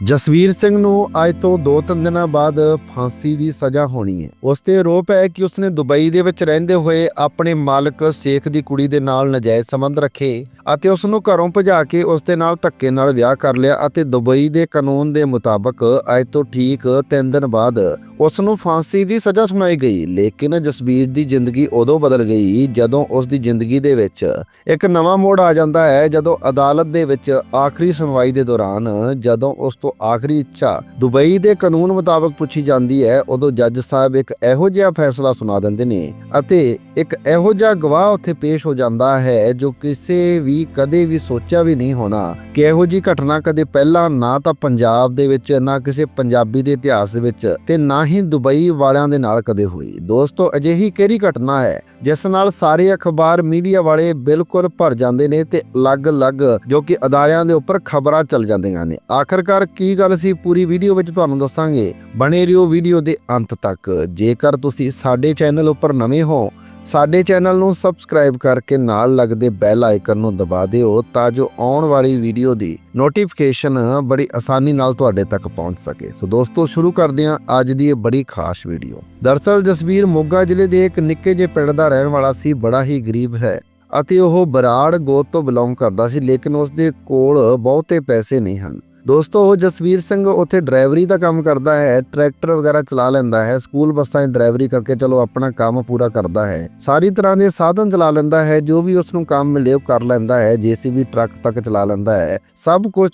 ਜਸਵੀਰ ਸਿੰਘ ਨੂੰ ਅੱਜ ਤੋਂ 2-3 ਦਿਨਾਂ ਬਾਅਦ ਫਾਂਸੀ ਦੀ ਸਜ਼ਾ ਹੋਣੀ ਹੈ। ਉਸ ਤੇ ਆਰੋਪ ਹੈ ਕਿ ਉਸਨੇ ਦੁਬਈ ਦੇ ਵਿੱਚ ਰਹਿੰਦੇ ਹੋਏ ਆਪਣੇ ਮਾਲਕ ਸ਼ੇਖ ਦੀ ਕੁੜੀ ਦੇ ਨਾਲ ਨਜਾਇਜ਼ ਸੰਬੰਧ ਰੱਖੇ ਅਤੇ ਉਸ ਨੂੰ ਘਰੋਂ ਭਜਾ ਕੇ ਉਸ ਦੇ ਨਾਲ ਧੱਕੇ ਨਾਲ ਵਿਆਹ ਕਰ ਲਿਆ ਅਤੇ ਦੁਬਈ ਦੇ ਕਾਨੂੰਨ ਦੇ ਮੁਤਾਬਕ ਅੱਜ ਤੋਂ ਠੀਕ 3 ਦਿਨ ਬਾਅਦ ਉਸ ਨੂੰ ਫਾਂਸੀ ਦੀ ਸਜ਼ਾ ਸੁਣਾਈ ਗਈ। ਲੇਕਿਨ ਜਸਵੀਰ ਦੀ ਜ਼ਿੰਦਗੀ ਉਦੋਂ ਬਦਲ ਗਈ ਜਦੋਂ ਉਸ ਦੀ ਜ਼ਿੰਦਗੀ ਦੇ ਵਿੱਚ ਇੱਕ ਨਵਾਂ ਮੋੜ ਆ ਜਾਂਦਾ ਹੈ ਜਦੋਂ ਅਦਾਲਤ ਦੇ ਵਿੱਚ ਆਖਰੀ ਸੁਣਵਾਈ ਦੇ ਦੌਰਾਨ ਜਦੋਂ ਉਸ ਤੋਂ ਆਖਰੀ ਇੱਛਾ ਦੁਬਈ ਦੇ ਕਾਨੂੰਨ ਮੁਤਾਬਕ ਪੁੱਛੀ ਜਾਂਦੀ ਹੈ, ਉਦੋਂ ਜੱਜ ਸਾਹਿਬ ਇੱਕ ਇਹੋ ਜਿਹਾ ਫੈਸਲਾ ਸੁਣਾ ਦਿੰਦੇ ਨੇ ਅਤੇ ਇੱਕ ਇਹੋ ਜਿਹਾ ਗਵਾਹ ਉੱਥੇ ਪੇਸ਼ ਹੋ ਜਾਂਦਾ ਹੈ ਜੋ ਕਿਸੇ ਵੀ, ਕਦੇ ਵੀ ਸੋਚਿਆ ਵੀ ਨਹੀਂ ਹੋਣਾ ਕਿ ਇਹੋ ਜੀ ਘਟਨਾ ਕਦੇ ਪਹਿਲਾਂ ਨਾ ਤਾਂ ਪੰਜਾਬ ਦੇ ਵਿੱਚ, ਨਾ ਕਿਸੇ ਪੰਜਾਬੀ ਦੇ ਇਤਿਹਾਸ ਦੇ ਵਿੱਚ ਤੇ ਨਾ ਹੀ ਦੁਬਈ ਵਾਲਿਆਂ ਦੇ ਨਾਲ ਕਦੇ ਹੋਈ। ਦੋਸਤੋ, ਅਜਿਹੀ ਕਿਹੜੀ ਘਟਨਾ ਹੈ ਜਿਸ ਨਾਲ ਸਾਰੇ ਅਖਬਾਰ ਮੀਡੀਆ ਵਾਲੇ ਬਿਲਕੁਲ ਭਰ ਜਾਂਦੇ ਨੇ ਤੇ ਅਲੱਗ-ਅਲੱਗ ਜੋ ਕਿ ਅਦਾਰਿਆਂ ਦੇ ਉੱਪਰ ਖਬਰਾਂ ਚੱਲ ਜਾਂਦੀਆਂ ਨੇ। ਆਖਰਕਾਰ ਕੀ ਗੱਲ ਸੀ ਪੂਰੀ ਵੀਡੀਓ ਵਿੱਚ ਤੁਹਾਨੂੰ ਦੱਸਾਂਗੇ। ਬਣੇ ਰਹੋ ਵੀਡੀਓ ਦੇ ਅੰਤ ਤੱਕ। ਜੇਕਰ ਤੁਸੀਂ ਸਾਡੇ ਚੈਨਲ ਉੱਪਰ ਨਵੇਂ ਹੋ, ਸਾਡੇ ਚੈਨਲ ਨੂੰ ਸਬਸਕ੍ਰਾਈਬ ਕਰਕੇ ਨਾਲ ਲੱਗਦੇ ਬੈਲ ਆਈਕਨ ਨੂੰ ਦਬਾ ਦਿਓ ਤਾਂ ਜੋ ਆਉਣ ਵਾਲੀ ਵੀਡੀਓ ਦੀ ਨੋਟੀਫਿਕੇਸ਼ਨ ਬੜੀ ਆਸਾਨੀ ਨਾਲ ਤੁਹਾਡੇ ਤੱਕ ਪਹੁੰਚ ਸਕੇ। ਸੋ ਦੋਸਤੋ, ਸ਼ੁਰੂ ਕਰਦੇ ਹਾਂ ਅੱਜ ਦੀ ਇਹ ਬੜੀ ਖਾਸ ਵੀਡੀਓ। ਦਰਸਲ ਜਸਵੀਰ ਮੋਗਾ ਜ਼ਿਲ੍ਹੇ ਦੇ ਇੱਕ ਨਿੱਕੇ ਜਿਹੇ ਪਿੰਡ ਦਾ ਰਹਿਣ ਵਾਲਾ ਸੀ, ਬੜਾ ਹੀ ਗਰੀਬ ਹੈ ਅਤੇ ਉਹ ਬਰਾੜ ਗੋਤ ਤੋਂ ਬਿਲੋਂਗ ਕਰਦਾ ਸੀ, ਲੇਕਿਨ ਉਸ ਦੇ ਕੋਲ ਬਹੁਤੇ ਪੈਸੇ ਨਹੀਂ ਹਨ। ਦੋਸਤੋ, ਉਹ ਜਸਵੀਰ ਸਿੰਘ ਉੱਥੇ ਡਰਾਈਵਰੀ ਦਾ ਕੰਮ ਕਰਦਾ ਹੈ, ਟਰੈਕਟਰ ਵਗੈਰਾ ਚਲਾ ਲੈਂਦਾ ਹੈ, ਸਕੂਲ ਬੱਸਾਂ 'ਚ ਡਰਾਈਵਰੀ ਕਰਕੇ ਚਲੋ ਆਪਣਾ ਕੰਮ ਪੂਰਾ ਕਰਦਾ ਹੈ। ਸਾਰੀ ਤਰ੍ਹਾਂ ਦੇ ਸਾਧਨ ਚਲਾ ਲੈਂਦਾ ਹੈ, ਜੋ ਵੀ ਉਸ ਨੂੰ ਕੰਮ ਮਿਲੇ ਉਹ ਕਰ ਲੈਂਦਾ ਹੈ, ਜੀਸੀਬੀ ਟਰੱਕ ਤੱਕ ਚਲਾ ਲੈਂਦਾ ਹੈ। ਸਭ ਕੁਝ